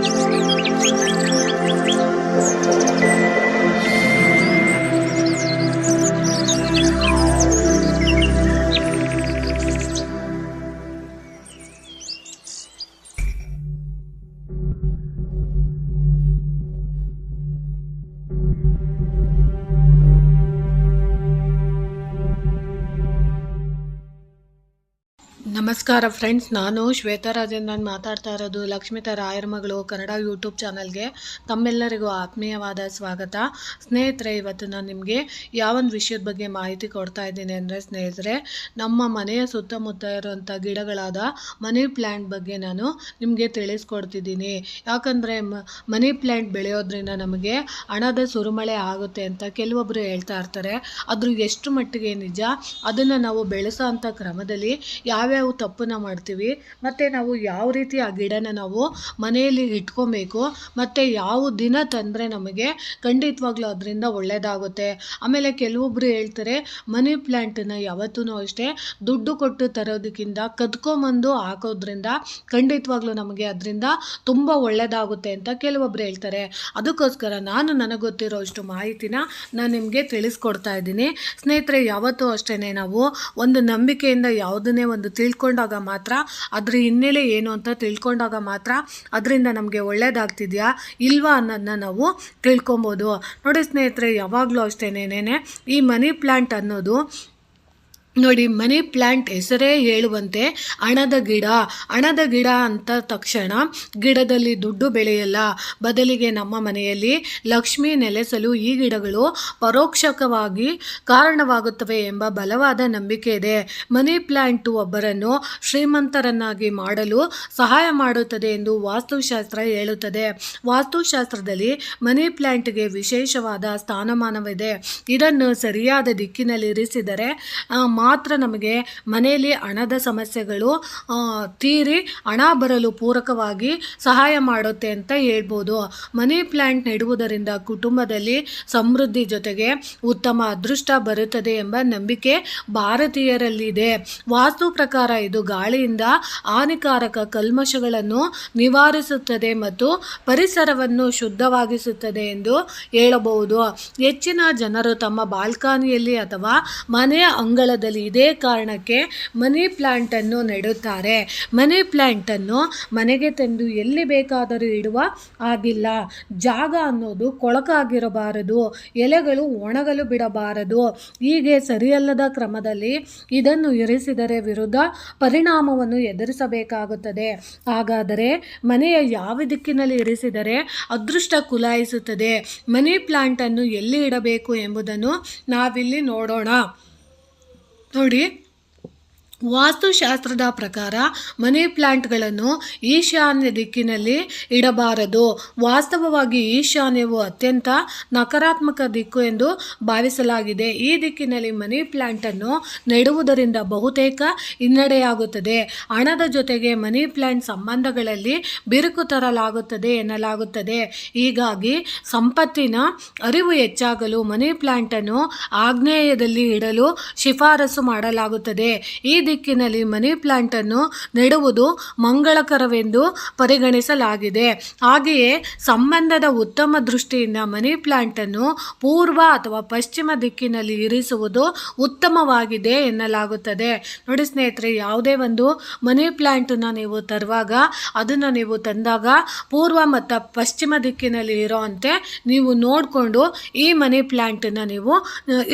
Música ನಮಸ್ಕಾರ ಫ್ರೆಂಡ್ಸ್ ನಾನು ಶ್ವೇತಾ ನಾನು ಮಾತಾಡ್ತಾ ಇರೋದು ಲಕ್ಷ್ಮಿತಾ ರಾಯರ ಮಗಳು ಕನ್ನಡ ಯೂಟ್ಯೂಬ್ ಚಾನಲ್ಗೆ ತಮ್ಮೆಲ್ಲರಿಗೂ ಆತ್ಮೀಯವಾದ ಸ್ವಾಗತ. ಸ್ನೇಹಿತರೆ, ಇವತ್ತು ನಾನು ನಿಮಗೆ ಯಾವೊಂದು ವಿಷಯದ ಬಗ್ಗೆ ಮಾಹಿತಿ ಕೊಡ್ತಾ ಇದ್ದೀನಿ ಅಂದರೆ ಸ್ನೇಹಿತರೆ, ನಮ್ಮ ಮನೆಯ ಸುತ್ತಮುತ್ತ ಇರುವಂಥ ಗಿಡಗಳಾದ ಮನಿ ಪ್ಲ್ಯಾಂಟ್ ಬಗ್ಗೆ ನಾನು ನಿಮಗೆ ತಿಳಿಸ್ಕೊಡ್ತಿದ್ದೀನಿ. ಯಾಕಂದರೆ ಮನಿ ಪ್ಲ್ಯಾಂಟ್ ಬೆಳೆಯೋದ್ರಿಂದ ನಮಗೆ ಹಣದ ಸುರುಮಳೆ ಆಗುತ್ತೆ ಅಂತ ಕೆಲವೊಬ್ಬರು ಹೇಳ್ತಾ ಇರ್ತಾರೆ. ಅದ್ರ ಎಷ್ಟು ಮಟ್ಟಿಗೆ ನಿಜ, ಅದನ್ನು ನಾವು ಬೆಳೆಸೋ ಅಂಥ ಕ್ರಮದಲ್ಲಿ ಯಾವ್ಯಾವ ತಪ್ಪನ್ನ ಮಾಡ್ತೀವಿ. ಮತ್ತು ನಾವು ಯಾವ ರೀತಿ ಆ ಗಿಡನ ನಾವು ಮನೆಯಲ್ಲಿ ಇಟ್ಕೊಬೇಕು, ಮತ್ತು ಯಾವ ದಿನ ತಂದರೆ ನಮಗೆ ಖಂಡಿತವಾಗ್ಲೂ ಅದರಿಂದ ಒಳ್ಳೆಯದಾಗುತ್ತೆ ಆಮೇಲೆ ಕೆಲವೊಬ್ಬರು ಹೇಳ್ತಾರೆ, ಮನಿ ಪ್ಲ್ಯಾಂಟನ್ನು ಯಾವತ್ತೂ ಅಷ್ಟೇ ದುಡ್ಡು ಕೊಟ್ಟು ತರೋದಕ್ಕಿಂತ ಕದ್ಕೊಂಬಂದು ಹಾಕೋದ್ರಿಂದ ಖಂಡಿತವಾಗ್ಲೂ ನಮಗೆ ಅದರಿಂದ ತುಂಬ ಒಳ್ಳೆಯದಾಗುತ್ತೆ ಅಂತ ಕೆಲವೊಬ್ಬರು ಹೇಳ್ತಾರೆ. ಅದಕ್ಕೋಸ್ಕರ ನಾನು ನನಗೆ ಗೊತ್ತಿರೋ ಅಷ್ಟು ಮಾಹಿತಿನ ನಾನು ನಿಮಗೆ ತಿಳಿಸ್ಕೊಡ್ತಾ ಇದ್ದೀನಿ. ಸ್ನೇಹಿತರೆ, ಯಾವತ್ತೂ ಅಷ್ಟೇ ನಾವು ಒಂದು ನಂಬಿಕೆಯಿಂದ ಯಾವುದನ್ನೇ ಒಂದು ತಿಳ್ಕೊಂಡಾಗ ಮಾತ್ರ, ಅದ್ರ ಹಿನ್ನೆಲೆ ಏನು ಅಂತ ತಿಳ್ಕೊಂಡಾಗ ಮಾತ್ರ ಅದರಿಂದ ನಮಗೆ ಒಳ್ಳೇದಾಗ್ತಿದೆಯಾ ಇಲ್ವಾ ಅನ್ನೋದನ್ನ ನಾವು ತಿಳ್ಕೊಬೋದು. ನೋಡಿ ಸ್ನೇಹಿತರೆ, ಯಾವಾಗಲೂ ಅಷ್ಟೇ ಈ ಮನಿ ಪ್ಲ್ಯಾಂಟ್ ಅನ್ನೋದು ನೋಡಿ, ಮನಿ ಪ್ಲ್ಯಾಂಟ್ ಹೆಸರೇ ಹೇಳುವಂತೆ ಹಣದ ಗಿಡ. ಹಣದ ಗಿಡ ಅಂತ ತಕ್ಷಣ ಗಿಡದಲ್ಲಿ ದುಡ್ಡು ಬೆಳೆಯಲ್ಲ. ಬದಲಿಗೆ ನಮ್ಮ ಮನೆಯಲ್ಲಿ ಲಕ್ಷ್ಮಿ ನೆಲೆಸಲು ಈ ಗಿಡಗಳು ಪರೋಕ್ಷಕವಾಗಿ ಕಾರಣವಾಗುತ್ತವೆ ಎಂಬ ಬಲವಾದ ನಂಬಿಕೆ ಇದೆ. ಮನಿ ಪ್ಲ್ಯಾಂಟ್ ಒಬ್ಬರನ್ನು ಶ್ರೀಮಂತರನ್ನಾಗಿ ಮಾಡಲು ಸಹಾಯ ಮಾಡುತ್ತದೆ ಎಂದು ವಾಸ್ತುಶಾಸ್ತ್ರ ಹೇಳುತ್ತದೆ. ವಾಸ್ತುಶಾಸ್ತ್ರದಲ್ಲಿ ಮನಿ ಪ್ಲ್ಯಾಂಟ್ಗೆ ವಿಶೇಷವಾದ ಸ್ಥಾನಮಾನವಿದೆ. ಇದನ್ನು ಸರಿಯಾದ ದಿಕ್ಕಿನಲ್ಲಿ ಇರಿಸಿದರೆ ಮಾತ್ರ ನಮಗೆ ಮನೆಯಲ್ಲಿ ಹಣದ ಸಮಸ್ಯೆಗಳು ತೀರಿ ಹಣ ಬರಲು ಪೂರಕವಾಗಿ ಸಹಾಯ ಮಾಡುತ್ತೆ ಅಂತ ಹೇಳ್ಬೋದು. ಮನಿ ಪ್ಲ್ಯಾಂಟ್ ನೆಡುವುದರಿಂದ ಕುಟುಂಬದಲ್ಲಿ ಸಮೃದ್ಧಿ ಜೊತೆಗೆ ಉತ್ತಮ ಅದೃಷ್ಟ ಬರುತ್ತದೆ ಎಂಬ ನಂಬಿಕೆ ಭಾರತೀಯರಲ್ಲಿದೆ. ವಾಸ್ತು ಪ್ರಕಾರ ಇದು ಗಾಳಿಯಿಂದ ಹಾನಿಕಾರಕ ಕಲ್ಮಶಗಳನ್ನು ನಿವಾರಿಸುತ್ತದೆ ಮತ್ತು ಪರಿಸರವನ್ನು ಶುದ್ಧವಾಗಿಸುತ್ತದೆ ಎಂದು ಹೇಳಬಹುದು. ಹೆಚ್ಚಿನ ಜನರು ತಮ್ಮ ಬಾಲ್ಕನಿಯಲ್ಲಿ ಅಥವಾ ಮನೆಯ ಅಂಗಳದಲ್ಲಿ ಇದೇ ಕಾರಣಕ್ಕೆ ಮನಿ ಪ್ಲ್ಯಾಂಟನ್ನು ನೆಡುತ್ತಾರೆ. ಮನಿ ಪ್ಲ್ಯಾಂಟನ್ನು ಮನೆಗೆ ತಂದು ಎಲ್ಲಿ ಬೇಕಾದರೂ ಇಡುವ ಆಗಿಲ್ಲ ಜಾಗ ಅನ್ನೋದು ಕೊಳಕಾಗಿರಬಾರದು. ಎಲೆಗಳು ಒಣಗಲು ಬಿಡಬಾರದು. ಹೀಗೆ ಸರಿಯಲ್ಲದ ಕ್ರಮದಲ್ಲಿ ಇದನ್ನು ಇರಿಸಿದರೆ ವಿರುದ್ಧ ಪರಿಣಾಮವನ್ನು ಎದುರಿಸಬೇಕಾಗುತ್ತದೆ. ಹಾಗಾದರೆ ಮನೆಯ ಯಾವ ದಿಕ್ಕಿನಲ್ಲಿ ಇರಿಸಿದರೆ ಅದೃಷ್ಟ ಕುಲಾಯಿಸುತ್ತದೆ. ಮನಿ ಪ್ಲ್ಯಾಂಟನ್ನು ಎಲ್ಲಿ ಇಡಬೇಕು ಎಂಬುದನ್ನು ನಾವಿಲ್ಲಿ ನೋಡೋಣ. ನೋಡಿ ವಾಸ್ತುಶಾಸ್ತ್ರದ ಪ್ರಕಾರ ಮನಿ ಪ್ಲಾಂಟ್ಗಳನ್ನು ಈಶಾನ್ಯ ದಿಕ್ಕಿನಲ್ಲಿ ಇಡಬಾರದು. ವಾಸ್ತವವಾಗಿ ಈಶಾನ್ಯವು ಅತ್ಯಂತ ನಕಾರಾತ್ಮಕ ದಿಕ್ಕು ಎಂದು ಭಾವಿಸಲಾಗಿದೆ. ಈ ದಿಕ್ಕಿನಲ್ಲಿ ಮನಿ ಪ್ಲಾಂಟನ್ನು ನೆಡುವುದರಿಂದ ಬಹುತೇಕ ಹಿನ್ನಡೆಯಾಗುತ್ತದೆ. ಹಣದ ಜೊತೆಗೆ ಮನಿ ಪ್ಲಾಂಟ್ ಸಂಬಂಧಗಳಲ್ಲಿ ಬಿರುಕು ತರಲಾಗುತ್ತದೆ ಎನ್ನಲಾಗುತ್ತದೆ. ಹೀಗಾಗಿ ಸಂಪತ್ತಿನ ಅರಿವು ಹೆಚ್ಚಾಗಲು ಮನಿ ಪ್ಲಾಂಟನ್ನು ಆಗ್ನೇಯದಲ್ಲಿ ಇಡಲು ಶಿಫಾರಸು ಮಾಡಲಾಗುತ್ತದೆ. ಈ ದಿಕ್ಕಿನಲ್ಲಿ ಮನಿ ಪ್ಲಾಂಟನ್ನು ನೆಡುವುದು ಮಂಗಳಕರವೆಂದು ಪರಿಗಣಿಸಲಾಗಿದೆ. ಹಾಗೆಯೇ ಸಂಬಂಧದ ಉತ್ತಮ ದೃಷ್ಟಿಯಿಂದ ಮನಿ ಪ್ಲಾಂಟನ್ನು ಪೂರ್ವ ಅಥವಾ ಪಶ್ಚಿಮ ದಿಕ್ಕಿನಲ್ಲಿ ಇರಿಸುವುದು ಉತ್ತಮವಾಗಿದೆ ಎನ್ನಲಾಗುತ್ತದೆ. ನೋಡಿ ಸ್ನೇಹಿತರೆ, ಯಾವುದೇ ಒಂದು ಮನಿ ಪ್ಲಾಂಟನ್ನು ನೀವು ತರುವಾಗ ಅದನ್ನು ನೀವು ತಂದಾಗ ಪೂರ್ವ ಮತ್ತು ಪಶ್ಚಿಮ ದಿಕ್ಕಿನಲ್ಲಿ ಇರೋಂತೆ ನೀವು ನೋಡಿಕೊಂಡು ಈ ಮನಿ ಪ್ಲ್ಯಾಂಟನ್ನು ನೀವು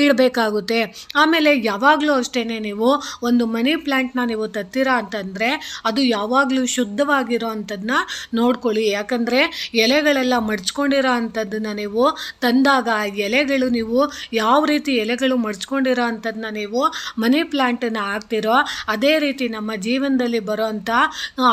ಇಡಬೇಕಾಗುತ್ತೆ. ಆಮೇಲೆ ಯಾವಾಗಲೂ ಅಷ್ಟೇ ನೀವು ಒಂದು ಮನಿ ಪ್ಲ್ಯಾಂಟ್ನ ನೀವು ತತ್ತೀರಾ ಅಂತಂದರೆ ಅದು ಯಾವಾಗಲೂ ಶುದ್ಧವಾಗಿರೋ ಅಂಥದ್ದನ್ನ ನೋಡ್ಕೊಳ್ಳಿ. ಯಾಕಂದರೆ ಎಲೆಗಳೆಲ್ಲ ಮಡ್ಚ್ಕೊಂಡಿರೋ ಅಂಥದ್ದನ್ನ ನೀವು ತಂದಾಗ ಎಲೆಗಳು ನೀವು ಯಾವ ರೀತಿ ಎಲೆಗಳು ಮಡ್ಚ್ಕೊಂಡಿರೋ ಅಂಥದ್ದನ್ನ ನೀವು ಮನಿ ಪ್ಲ್ಯಾಂಟನ್ನು ಹಾಕ್ತಿರೋ, ಅದೇ ರೀತಿ ನಮ್ಮ ಜೀವನದಲ್ಲಿ ಬರೋ ಅಂಥ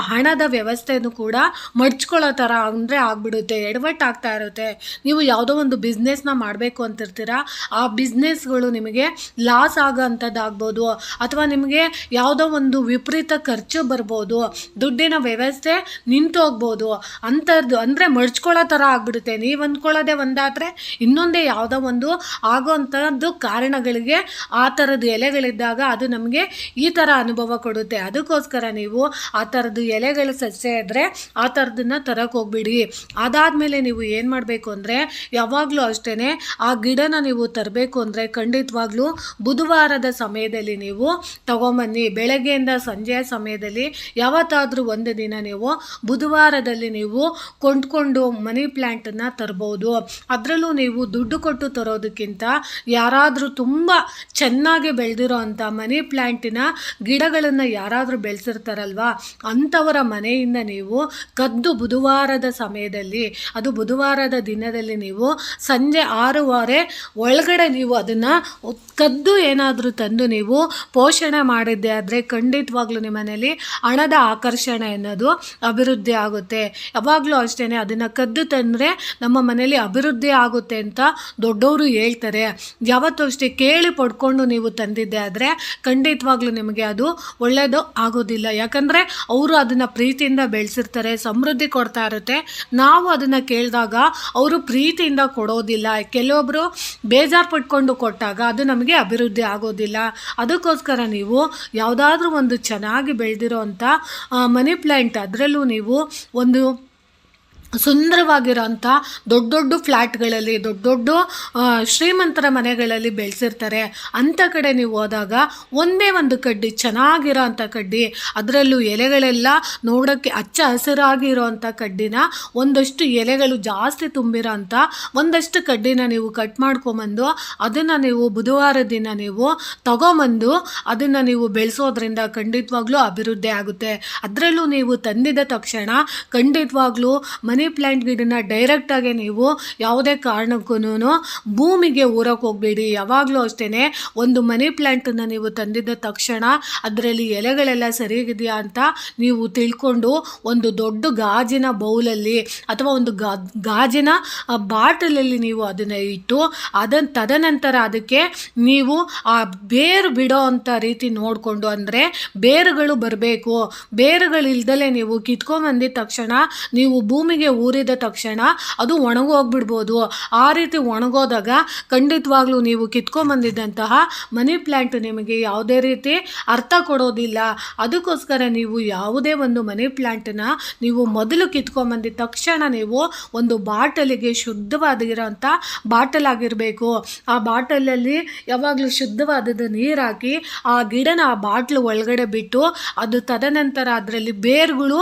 ಹಣದ ವ್ಯವಸ್ಥೆನೂ ಕೂಡ ಮಡ್ಚ್ಕೊಳ್ಳೋ ಥರ ಅಂದರೆ ಆಗಿಬಿಡುತ್ತೆ ಎಡವಟ್ಟು ಆಗ್ತಾ ಇರುತ್ತೆ. ನೀವು ಯಾವುದೋ ಒಂದು ಬಿಸ್ನೆಸ್ನ ಮಾಡಬೇಕು ಅಂತಿರ್ತೀರ, ಆ ಬಿಸ್ನೆಸ್ಗಳು ನಿಮಗೆ ಲಾಸ್ ಆಗೋ ಅಂಥದ್ದಾಗ್ಬೋದು. ಅಥವಾ ನಿಮಗೆ ಯಾವುದೋ ಒಂದು ವಿಪರೀತ ಖರ್ಚು ಬರ್ಬೋದು, ದುಡ್ಡಿನ ವ್ಯವಸ್ಥೆ ನಿಂತು ಹೋಗ್ಬೋದು ಅಂಥದ್ದು ಅಂದರೆ ಮಡ್ಚ್ಕೊಳ್ಳೋ ಥರ ಆಗ್ಬಿಡುತ್ತೆ. ನೀವು ಅಂದ್ಕೊಳ್ಳೋದೇ ಒಂದಾದರೆ ಇನ್ನೊಂದೇ ಯಾವುದೋ ಒಂದು ಆಗೋವಂಥದ್ದು ಕಾರಣಗಳಿಗೆ ಆ ಥರದ್ದು ಎಲೆಗಳಿದ್ದಾಗ ಅದು ನಮಗೆ ಈ ಥರ ಅನುಭವ ಕೊಡುತ್ತೆ. ಅದಕ್ಕೋಸ್ಕರ ನೀವು ಆ ಥರದ್ದು ಎಲೆಗಳು ಸಸ್ಯ ಇದ್ದರೆ ಆ ಥರದನ್ನ ತರಕ್ಕೆ ಹೋಗ್ಬಿಡಿ. ಅದಾದಮೇಲೆ ನೀವು ಏನು ಮಾಡಬೇಕು ಅಂದರೆ ಯಾವಾಗಲೂ ಅಷ್ಟೇ ಆ ಗಿಡನ ನೀವು ತರಬೇಕು ಅಂದರೆ ಖಂಡಿತವಾಗ್ಲೂ ಬುಧವಾರದ ಸಮಯದಲ್ಲಿ ನೀವು ತಗೊಂಬನ್ನಿ. ಬೆಳಗ್ಗೆಯಿಂದ ಸಂಜೆಯ ಸಮಯದಲ್ಲಿ ಯಾವತ್ತಾದರೂ ಒಂದು ದಿನ ನೀವು ಬುಧವಾರದಲ್ಲಿ ನೀವು ಕೊಂಡ್ಕೊಂಡು ಮನಿ ಪ್ಲ್ಯಾಂಟನ್ನು ತರ್ಬೋದು. ಅದರಲ್ಲೂ ನೀವು ದುಡ್ಡು ಕೊಟ್ಟು ತರೋದಕ್ಕಿಂತ ಯಾರಾದರೂ ತುಂಬ ಚೆನ್ನಾಗಿ ಬೆಳೆದಿರೋ ಅಂಥ ಮನಿ ಪ್ಲ್ಯಾಂಟಿನ ಗಿಡಗಳನ್ನು ಯಾರಾದರೂ ಬೆಳೆಸಿರ್ತಾರಲ್ವಾ ಅಂಥವರ ಮನೆಯಿಂದ ನೀವು ಕದ್ದು ಬುಧವಾರದ ಸಮಯದಲ್ಲಿ, ಅದು ಬುಧವಾರದ ದಿನದಲ್ಲಿ ನೀವು ಸಂಜೆ ಆರೂವರೆ ಒಳಗಡೆ ನೀವು ಅದನ್ನು ಕದ್ದು ಏನಾದರೂ ತಂದು ನೀವು ಪೋಷಣೆ ಮಾಡಿದ್ದೆ ಆದರೆ ಖಂಡಿತವಾಗ್ಲೂ ನಿಮ್ಮ ಮನೇಲಿ ಹಣದ ಆಕರ್ಷಣೆ ಅನ್ನೋದು ಅಭಿವೃದ್ಧಿ ಆಗುತ್ತೆ. ಯಾವಾಗಲೂ ಅಷ್ಟೇ ಅದನ್ನು ಕದ್ದು ತಂದರೆ ನಮ್ಮ ಮನೇಲಿ ಅಭಿವೃದ್ಧಿ ಆಗುತ್ತೆ ಅಂತ ದೊಡ್ಡವರು ಹೇಳ್ತಾರೆ. ಯಾವತ್ತೂ ಅಷ್ಟೇ ಕೇಳಿ ಪಡ್ಕೊಂಡು ನೀವು ತಂದಿದ್ದೆ ಆದರೆ ಖಂಡಿತವಾಗ್ಲೂ ನಿಮಗೆ ಅದು ಒಳ್ಳೆಯದು ಆಗೋದಿಲ್ಲ. ಯಾಕಂದರೆ ಅವರು ಅದನ್ನು ಪ್ರೀತಿಯಿಂದ ಬೆಳೆಸಿರ್ತಾರೆ, ಸಮೃದ್ಧಿ ಕೊಡ್ತಾ ಇರುತ್ತೆ. ನಾವು ಅದನ್ನು ಕೇಳಿದಾಗ ಅವರು ಪ್ರೀತಿಯಿಂದ ಕೊಡೋದಿಲ್ಲ. ಕೆಲವೊಬ್ಬರು ಬೇಜಾರು ಪಟ್ಕೊಂಡು ಕೊಟ್ಟಾಗ ಅದು ನಮಗೆ ಅಭಿವೃದ್ಧಿ ಆಗೋದಿಲ್ಲ. ಅದಕ್ಕೋಸ್ಕರ ನೀವು ಯಾವುದಾದ್ರೂ ಒಂದು ಚೆನ್ನಾಗಿ ಬೆಳೆದಿರೋ ಅಂಥ ಮನಿ ಪ್ಲ್ಯಾಂಟ್ ಅದರಲ್ಲೂ ನೀವು ಒಂದು ಸುಂದರವಾಗಿರೋಂಥ ದೊಡ್ಡ ದೊಡ್ಡ ಫ್ಲ್ಯಾಟ್ಗಳಲ್ಲಿ ದೊಡ್ಡ ದೊಡ್ಡ ಶ್ರೀಮಂತರ ಮನೆಗಳಲ್ಲಿ ಬೆಳೆಸಿರ್ತಾರೆ. ಅಂಥ ಕಡೆ ನೀವು ಹೋದಾಗ ಒಂದೇ ಒಂದು ಕಡ್ಡಿ ಚೆನ್ನಾಗಿರೋ ಅಂಥ ಕಡ್ಡಿ, ಅದರಲ್ಲೂ ಎಲೆಗಳೆಲ್ಲ ನೋಡೋಕ್ಕೆ ಹಚ್ಚ ಹಸಿರಾಗಿರೋ ಅಂಥ ಕಡ್ಡಿನ ಒಂದಷ್ಟು ಎಲೆಗಳು ಜಾಸ್ತಿ ತುಂಬಿರೋ ಅಂಥ ಒಂದಷ್ಟು ಕಡ್ಡಿನ ನೀವು ಕಟ್ ಮಾಡ್ಕೊಂಬಂದು ಅದನ್ನು ನೀವು ಬುಧವಾರ ದಿನ ನೀವು ತಗೊಂಬಂದು ಅದನ್ನು ನೀವು ಬೆಳೆಸೋದ್ರಿಂದ ಖಂಡಿತವಾಗ್ಲೂ ಅಭಿವೃದ್ಧಿ ಆಗುತ್ತೆ. ಅದರಲ್ಲೂ ನೀವು ತಂದಿದ ತಕ್ಷಣ ಖಂಡಿತವಾಗ್ಲೂ ಮನಿ ಪ್ಲ್ಯಾಂಟ್ ಗಿಡನ ಡೈರೆಕ್ಟಾಗಿ ನೀವು ಯಾವುದೇ ಕಾರಣಕ್ಕೂ ಭೂಮಿಗೆ ಊರಕ್ಕೆ ಹೋಗಬೇಡಿ. ಯಾವಾಗಲೂ ಅಷ್ಟೇ ಒಂದು ಮನಿ ಪ್ಲ್ಯಾಂಟನ್ನು ನೀವು ತಂದಿದ್ದ ತಕ್ಷಣ ಅದರಲ್ಲಿ ಎಲೆಗಳೆಲ್ಲ ಸರಿಯಾಗಿದೆಯಾ ಅಂತ ನೀವು ತಿಳ್ಕೊಂಡು ಒಂದು ದೊಡ್ಡ ಗಾಜಿನ ಬೌಲಲ್ಲಿ ಅಥವಾ ಒಂದು ಗಾಜಿನ ಬಾಟಲಲ್ಲಿ ನೀವು ಅದನ್ನು ಇಟ್ಟು ಅದನ್ನು ತದನಂತರ ಅದಕ್ಕೆ ನೀವು ಆ ಬೇರು ಬಿಡೋ ಅಂಥ ರೀತಿ ನೋಡಿಕೊಂಡು ಅಂದರೆ ಬೇರುಗಳು ಬರಬೇಕು. ಬೇರುಗಳಿಲ್ದಲೇ ನೀವು ಕಿತ್ಕೊಂಬಂದಿದ ತಕ್ಷಣ ನೀವು ಭೂಮಿಗೆ ಊರಿದ ತಕ್ಷಣ ಅದು ಒಣಗೋಗ್ಬಿಡ್ಬೋದು. ಆ ರೀತಿ ಒಣಗೋದಾಗ ಖಂಡಿತವಾಗ್ಲೂ ನೀವು ಕಿತ್ಕೊಂಬಂದಿದ್ದಂತಹ ಮನಿ ಪ್ಲ್ಯಾಂಟ್ ನಿಮಗೆ ಯಾವುದೇ ರೀತಿ ಅರ್ಥ ಕೊಡೋದಿಲ್ಲ. ಅದಕ್ಕೋಸ್ಕರ ನೀವು ಯಾವುದೇ ಒಂದು ಮನಿ ಪ್ಲ್ಯಾಂಟನ್ನ ನೀವು ಮೊದಲು ಕಿತ್ಕೊಂಬಂದಿದ್ದ ತಕ್ಷಣ ನೀವು ಒಂದು ಬಾಟಲಿಗೆ ಶುದ್ಧವಾಗಿರೋಂಥ ಬಾಟಲ್ ಆಗಿರಬೇಕು ಆ ಬಾಟಲಲ್ಲಿ ಯಾವಾಗಲೂ ಶುದ್ಧವಾದದ್ದು ನೀರು ಹಾಕಿ ಆ ಗಿಡನ ಆ ಬಾಟ್ಲು ಒಳಗಡೆ ಬಿಟ್ಟು ಅದು ತದನಂತರ ಅದರಲ್ಲಿ ಬೇರುಗಳು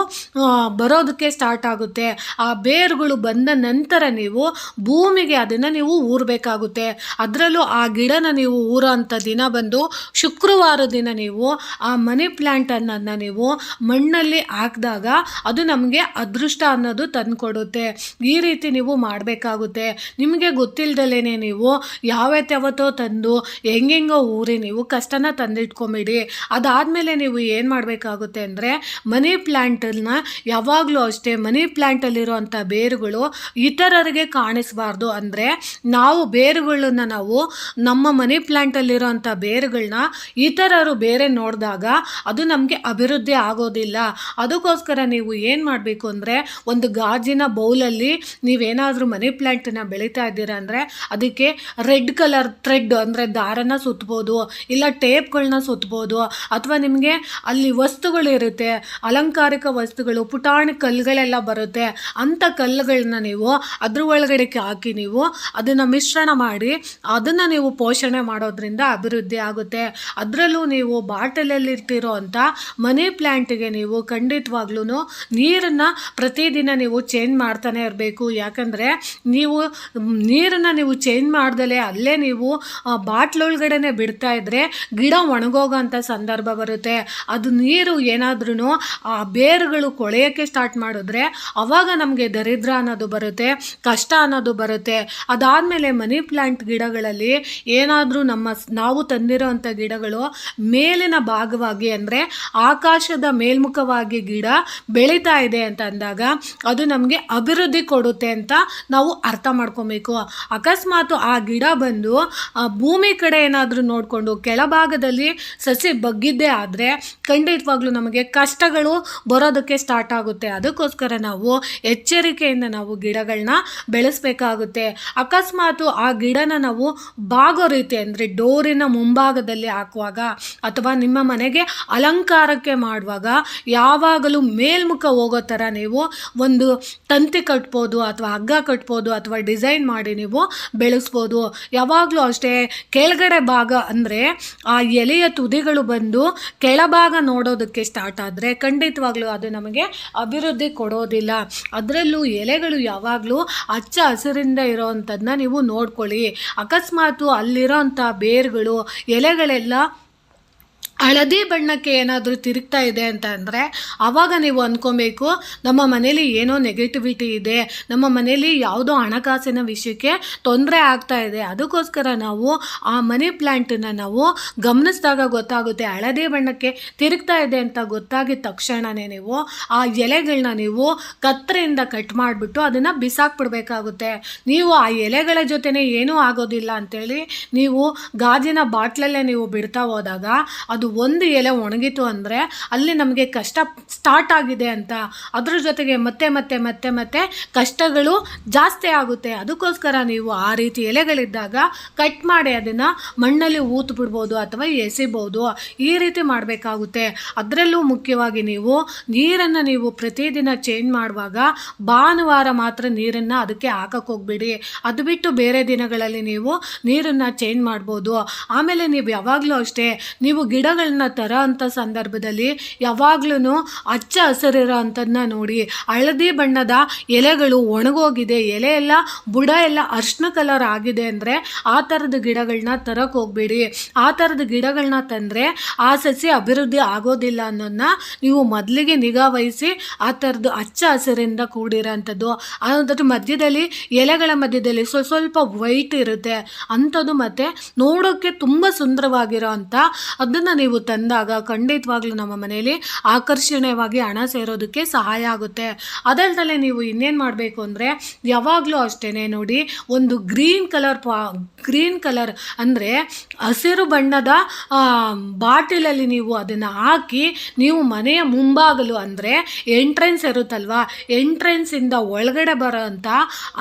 ಬರೋದಕ್ಕೆ ಸ್ಟಾರ್ಟ್ ಆಗುತ್ತೆ. ಆ ಬೇರುಗಳು ಬಂದ ನಂತರ ನೀವು ಭೂಮಿಗೆ ಅದನ್ನು ನೀವು ಊರಬೇಕಾಗುತ್ತೆ. ಅದರಲ್ಲೂ ಆ ಗಿಡನ ನೀವು ಊರೋ ಅಂಥ ದಿನ ಬಂದು ಶುಕ್ರವಾರ ದಿನ ನೀವು ಆ ಮನಿ ಪ್ಲ್ಯಾಂಟನ್ನು ನೀವು ಮಣ್ಣಲ್ಲಿ ಹಾಕಿದಾಗ ಅದು ನಮಗೆ ಅದೃಷ್ಟ ಅನ್ನೋದು ತಂದುಕೊಡುತ್ತೆ. ಈ ರೀತಿ ನೀವು ಮಾಡಬೇಕಾಗುತ್ತೆ. ನಿಮಗೆ ಗೊತ್ತಿಲ್ದಲೇ ನೀವು ಯಾವತ್ತಾವತ್ತೋ ತಂದು ಹೆಂಗೆಂಗೋ ಊರಿ ನೀವು ಕಷ್ಟನ ತಂದಿಟ್ಕೊಂಬಿಡಿ. ಅದಾದಮೇಲೆ ನೀವು ಏನು ಮಾಡಬೇಕಾಗುತ್ತೆ ಅಂದರೆ ಮನಿ ಪ್ಲ್ಯಾಂಟನ್ನ ಯಾವಾಗಲೂ ಅಷ್ಟೇ ಮನಿ ಪ್ಲ್ಯಾಂಟಲ್ಲಿರುವಂಥ ಬೇರುಗಳು ಇತರರಿಗೆ ಕಾಣಿಸಬಾರ್ದು ಅಂದರೆ ನಾವು ಬೇರುಗಳನ್ನ ನಾವು ನಮ್ಮ ಮನಿ ಪ್ಲ್ಯಾಂಟಲ್ಲಿರೋಂಥ ಬೇರುಗಳನ್ನ ಇತರರು ಬೇರೆ ನೋಡಿದಾಗ ಅದು ನಮಗೆ ಅಭಿವೃದ್ಧಿ ಆಗೋದಿಲ್ಲ. ಅದಕ್ಕೋಸ್ಕರ ನೀವು ಏನು ಮಾಡಬೇಕು ಅಂದರೆ ಒಂದು ಗಾಜಿನ ಬೌಲಲ್ಲಿ ನೀವೇನಾದರೂ ಮನಿ ಪ್ಲ್ಯಾಂಟನ್ನ ಬೆಳೀತಾ ಇದ್ದೀರಾ ಅಂದರೆ ಅದಕ್ಕೆ ರೆಡ್ ಕಲರ್ ಥ್ರೆಡ್ ಅಂದರೆ ದಾರನ ಸುತ್ಬೋದು, ಇಲ್ಲ ಟೇಪ್ಗಳನ್ನ ಸುತ್ಬೋದು, ಅಥವಾ ನಿಮಗೆ ಅಲ್ಲಿ ವಸ್ತುಗಳಿರುತ್ತೆ, ಅಲಂಕಾರಿಕ ವಸ್ತುಗಳು, ಪುಟಾಣಿ ಕಲ್ಲುಗಳೆಲ್ಲ ಬರುತ್ತೆ ಅಂಥ ಕಲ್ಲುಗಳನ್ನ ನೀವು ಅದ್ರ ಒಳಗಡೆಗೆ ಹಾಕಿ ನೀವು ಅದನ್ನು ಮಿಶ್ರಣ ಮಾಡಿ ಅದನ್ನು ನೀವು ಪೋಷಣೆ ಮಾಡೋದ್ರಿಂದ ಅಭಿವೃದ್ಧಿ ಆಗುತ್ತೆ. ಅದರಲ್ಲೂ ನೀವು ಬಾಟಲಲ್ಲಿ ಇರ್ತಿರೋ ಅಂಥ ಮನಿ ಪ್ಲ್ಯಾಂಟಿಗೆ ನೀವು ಖಂಡಿತವಾಗ್ಲೂ ನೀರನ್ನು ಪ್ರತಿದಿನ ನೀವು ಚೇಂಜ್ ಮಾಡ್ತಾನೆ ಇರಬೇಕು. ಯಾಕಂದರೆ ನೀವು ನೀರನ್ನು ನೀವು ಚೇಂಜ್ ಮಾಡ್ದಲೇ ಅಲ್ಲೇ ನೀವು ಬಾಟ್ಲೊಳಗಡೆ ಬಿಡ್ತಾ ಇದ್ದರೆ ಗಿಡ ಒಣಗೋಗೋಂಥ ಸಂದರ್ಭ ಬರುತ್ತೆ. ಅದು ನೀರು ಏನಾದ್ರೂ ಆ ಬೇರುಗಳು ಕೊಳೆಯೋಕ್ಕೆ ಸ್ಟಾರ್ಟ್ ಮಾಡಿದ್ರೆ ಅವಾಗ ನಮಗೆ ದರಿದ್ರ ಅನ್ನೋದು ಬರುತ್ತೆ, ಕಷ್ಟ ಅನ್ನೋದು ಬರುತ್ತೆ. ಅದಾದಮೇಲೆ ಮನಿ ಪ್ಲ್ಯಾಂಟ್ ಗಿಡಗಳಲ್ಲಿ ಏನಾದರೂ ನಮ್ಮ ನಾವು ತಂದಿರೋವಂಥ ಗಿಡಗಳು ಮೇಲಿನ ಭಾಗವಾಗಿ ಅಂದರೆ ಆಕಾಶದ ಮೇಲ್ಮುಖವಾಗಿ ಗಿಡ ಬೆಳೀತಾ ಇದೆ ಅಂತ ಅಂದಾಗ ಅದು ನಮಗೆ ಅಭಿವೃದ್ಧಿ ಕೊಡುತ್ತೆ ಅಂತ ನಾವು ಅರ್ಥ ಮಾಡ್ಕೊಬೇಕು. ಅಕಸ್ಮಾತ್ ಆ ಗಿಡ ಬಂದು ಭೂಮಿ ಕಡೆ ಏನಾದರೂ ನೋಡಿಕೊಂಡು ಕೆಳಭಾಗದಲ್ಲಿ ಸಸಿ ಬಗ್ಗಿದ್ದೇ ಆದರೆ ಖಂಡಿತವಾಗ್ಲೂ ನಮಗೆ ಕಷ್ಟಗಳು ಬರೋದಕ್ಕೆ ಸ್ಟಾರ್ಟ್ ಆಗುತ್ತೆ. ಅದಕ್ಕೋಸ್ಕರ ನಾವು ಎಚ್ಚರಿಕೆಯಿಂದ ನಾವು ಗಿಡಗಳನ್ನ ಬೆಳೆಸಬೇಕಾಗುತ್ತೆ. ಅಕಸ್ಮಾತು ಆ ಗಿಡನ ನಾವು ಬಾಗೋ ರೀತಿ ಅಂದರೆ ಡೋರಿನ ಮುಂಭಾಗದಲ್ಲಿ ಹಾಕುವಾಗ ಅಥವಾ ನಿಮ್ಮ ಮನೆಗೆ ಅಲಂಕಾರಕ್ಕೆ ಮಾಡುವಾಗ ಯಾವಾಗಲೂ ಮೇಲ್ಮುಖ ಹೋಗೋ ಥರ ನೀವು ಒಂದು ತಂತಿ ಕಟ್ಬೋದು ಅಥವಾ ಹಗ್ಗ ಕಟ್ಬೋದು ಅಥವಾ ಡಿಸೈನ್ ಮಾಡಿ ನೀವು ಬೆಳೆಸ್ಬೋದು. ಯಾವಾಗಲೂ ಅಷ್ಟೇ ಕೆಳಗಡೆ ಭಾಗ ಅಂದರೆ ಆ ಎಲೆಯ ತುದಿಗಳು ಬಂದು ಕೆಳಭಾಗ ನೋಡೋದಕ್ಕೆ ಸ್ಟಾರ್ಟ್ ಆದರೆ ಖಂಡಿತವಾಗ್ಲೂ ಅದು ನಮಗೆ ಅಭಿವೃದ್ಧಿ ಕೊಡೋದಿಲ್ಲ. ಅದರಲ್ಲೂ ಎಲೆಗಳು ಯಾವಾಗಲೂ ಹಚ್ಚ ಹಸಿರಿಂದ ಇರೋವಂಥದ್ದನ್ನ ನೀವು ನೋಡ್ಕೊಳ್ಳಿ. ಅಕಸ್ಮಾತು ಅಲ್ಲಿರೋಂಥ ಬೇರುಗಳು ಎಲೆಗಳೆಲ್ಲ ಹಳದಿ ಬಣ್ಣಕ್ಕೆ ಏನಾದರೂ ತಿರುಗ್ತಾ ಇದೆ ಅಂತ ಅಂದರೆ ಆವಾಗ ನೀವು ಅಂದ್ಕೊಬೇಕು ನಮ್ಮ ಮನೇಲಿ ಏನೋ ನೆಗೆಟಿವಿಟಿ ಇದೆ, ನಮ್ಮ ಮನೇಲಿ ಯಾವುದೋ ಹಣಕಾಸಿನ ವಿಷಯಕ್ಕೆ ತೊಂದರೆ ಆಗ್ತಾ ಇದೆ, ಅದಕ್ಕೋಸ್ಕರ ನಾವು ಆ ಮನಿ ಪ್ಲ್ಯಾಂಟನ್ನು ನಾವು ಗಮನಿಸಿದಾಗ ಗೊತ್ತಾಗುತ್ತೆ ಹಳದಿ ಬಣ್ಣಕ್ಕೆ ತಿರುಗ್ತಾ ಇದೆ ಅಂತ ಗೊತ್ತಾಗಿದ ತಕ್ಷಣವೇ ನೀವು ಆ ಎಲೆಗಳನ್ನ ನೀವು ಕತ್ತರಿಯಿಂದ ಕಟ್ ಮಾಡಿಬಿಟ್ಟು ಅದನ್ನು ಬಿಸಾಕ್ಬಿಡ್ಬೇಕಾಗುತ್ತೆ. ನೀವು ಆ ಎಲೆಗಳ ಜೊತೆನೇ ಏನೂ ಆಗೋದಿಲ್ಲ ಅಂತೇಳಿ ನೀವು ಗಾಜಿನ ಬಾಟ್ಲಲ್ಲೇ ನೀವು ಬಿಡ್ತಾ ಹೋದಾಗ ಅದು ಒಂದು ಎಲೆ ಒಣಗಿತು ಅಂದರೆ ಅಲ್ಲಿ ನಮಗೆ ಕಷ್ಟ ಸ್ಟಾರ್ಟ್ ಆಗಿದೆ ಅಂತ. ಅದ್ರ ಜೊತೆಗೆ ಮತ್ತೆ ಮತ್ತೆ ಮತ್ತೆ ಮತ್ತೆ ಕಷ್ಟಗಳು ಜಾಸ್ತಿ ಆಗುತ್ತೆ. ಅದಕ್ಕೋಸ್ಕರ ನೀವು ಆ ರೀತಿ ಎಲೆಗಳಿದ್ದಾಗ ಕಟ್ ಮಾಡಿ ಅದನ್ನು ಮಣ್ಣಲ್ಲಿ ಊತು ಬಿಡ್ಬೋದು ಅಥವಾ ಎಸಿಬೋದು. ಈ ರೀತಿ ಮಾಡಬೇಕಾಗುತ್ತೆ. ಅದರಲ್ಲೂ ಮುಖ್ಯವಾಗಿ ನೀವು ನೀರನ್ನು ನೀವು ಪ್ರತಿದಿನ ಚೇಂಜ್ ಮಾಡುವಾಗ ಭಾನುವಾರ ಮಾತ್ರ ನೀರನ್ನು ಅದಕ್ಕೆ ಹಾಕಕ್ಕೆ ಹೋಗ್ಬೇಡಿ. ಅದು ಬಿಟ್ಟು ಬೇರೆ ದಿನಗಳಲ್ಲಿ ನೀವು ನೀರನ್ನು ಚೇಂಜ್ ಮಾಡ್ಬೋದು. ಆಮೇಲೆ ನೀವು ಯಾವಾಗಲೂ ಅಷ್ಟೇ, ನೀವು ಗಿಡಗಳನ್ನ ತರೋ ಅಂಥ ಸಂದರ್ಭದಲ್ಲಿ ಯಾವಾಗ್ಲೂ ಹಚ್ಚ ಹಸಿರಿರೋ ನೋಡಿ. ಹಳದಿ ಬಣ್ಣದ ಎಲೆಗಳು ಒಣಗೋಗಿದೆ. ಎಲೆ ಎಲ್ಲ ಬುಡ ಎಲ್ಲ ಅರ್ಶಿನ ಕಲರ್ ಆಗಿದೆ ಅಂದರೆ ಆ ಥರದ ಗಿಡಗಳನ್ನ ತರಕ್ಕೆ ಹೋಗ್ಬೇಡಿ. ಆ ಥರದ ಗಿಡಗಳನ್ನ ತಂದರೆ ಆ ಸಸಿ ಅಭಿವೃದ್ಧಿ ಆಗೋದಿಲ್ಲ ಅನ್ನೋದನ್ನ ನೀವು ಮೊದಲಿಗೆ ನಿಗಾ ವಹಿಸಿ ಆ ಥರದ್ದು ಹಚ್ಚ ಹಸಿರಿಂದ ಕೂಡಿರೋಂಥದ್ದು. ಅದ್ರ ಮಧ್ಯದಲ್ಲಿ, ಎಲೆಗಳ ಮಧ್ಯದಲ್ಲಿ ಸ್ವಲ್ಪ ಸ್ವಲ್ಪ ವೈಟ್ ಇರುತ್ತೆ. ಅಂಥದ್ದು ಮತ್ತು ನೋಡೋಕ್ಕೆ ತುಂಬ ಸುಂದರವಾಗಿರೋ ಅಂಥ ಅದನ್ನು ನೀವು ತಂದಾಗ ಖಂಡಿತವಾಗ್ಲೂ ನಮ್ಮ ಮನೆಯಲ್ಲಿ ಆಕರ್ಷಣೀಯವಾಗಿ ಹಣ ಸೇರೋದಕ್ಕೆ ಸಹಾಯ ಆಗುತ್ತೆ. ಅದಲ್ದಲೆ ನೀವು ಇನ್ನೇನು ಮಾಡಬೇಕು ಅಂದರೆ ಯಾವಾಗಲೂ ಅಷ್ಟೇ ನೋಡಿ ಒಂದು ಗ್ರೀನ್ ಕಲರ್ ಪಾ, ಗ್ರೀನ್ ಕಲರ್ ಅಂದರೆ ಹಸಿರು ಬಣ್ಣದ ಬಾಟಿಲಲ್ಲಿ ನೀವು ಅದನ್ನು ಹಾಕಿ ನೀವು ಮನೆಯ ಮುಂಭಾಗಲು ಅಂದರೆ ಎಂಟ್ರೆನ್ಸ್ ಇರುತ್ತಲ್ವಾ ಎಂಟ್ರೆನ್ಸಿಂದ ಒಳಗಡೆ ಬರೋ ಅಂತ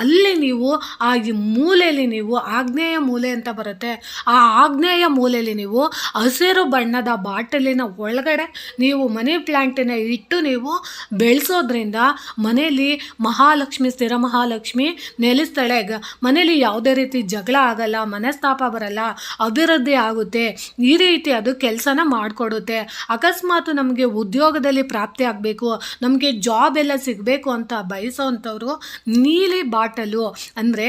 ಅಲ್ಲಿ ನೀವು ಆ ಮೂಲೆಯಲ್ಲಿ ನೀವು ಆಗ್ನೇಯ ಮೂಲೆ ಅಂತ ಬರುತ್ತೆ. ಆ ಆಗ್ನೇಯ ಮೂಲೆಯಲ್ಲಿ ನೀವು ಹಸಿರು ಬಣ್ಣದ ಬಾಟಲಿನ ಒಳಗಡೆ ನೀವು ಮನಿ ಪ್ಲ್ಯಾಂಟನ್ನು ಇಟ್ಟು ನೀವು ಬೆಳೆಸೋದ್ರಿಂದ ಮನೆಯಲ್ಲಿ ಮಹಾಲಕ್ಷ್ಮಿ, ಸ್ಥಿರ ಮಹಾಲಕ್ಷ್ಮಿ ನೆಲೆಸ್ತಾಳೆ ಮನೇಲಿ ಯಾವುದೇ ರೀತಿ ಜಗಳ ಆಗಲ್ಲ, ಮನಸ್ತಾಪ ಬರಲ್ಲ, ಅಭಿವೃದ್ಧಿ ಆಗುತ್ತೆ, ಈ ರೀತಿ ಅದು ಕೆಲಸನ ಮಾಡಿಕೊಡುತ್ತೆ. ಅಕಸ್ಮಾತ್ ನಮಗೆ ಉದ್ಯೋಗದಲ್ಲಿ ಪ್ರಾಪ್ತಿ ಆಗಬೇಕು, ನಮಗೆ ಜಾಬ್ ಎಲ್ಲ ಸಿಗಬೇಕು ಅಂತ ಬಯಸೋವಂಥವ್ರು ನೀಲಿ ಬಾಟಲು. ಅಂದರೆ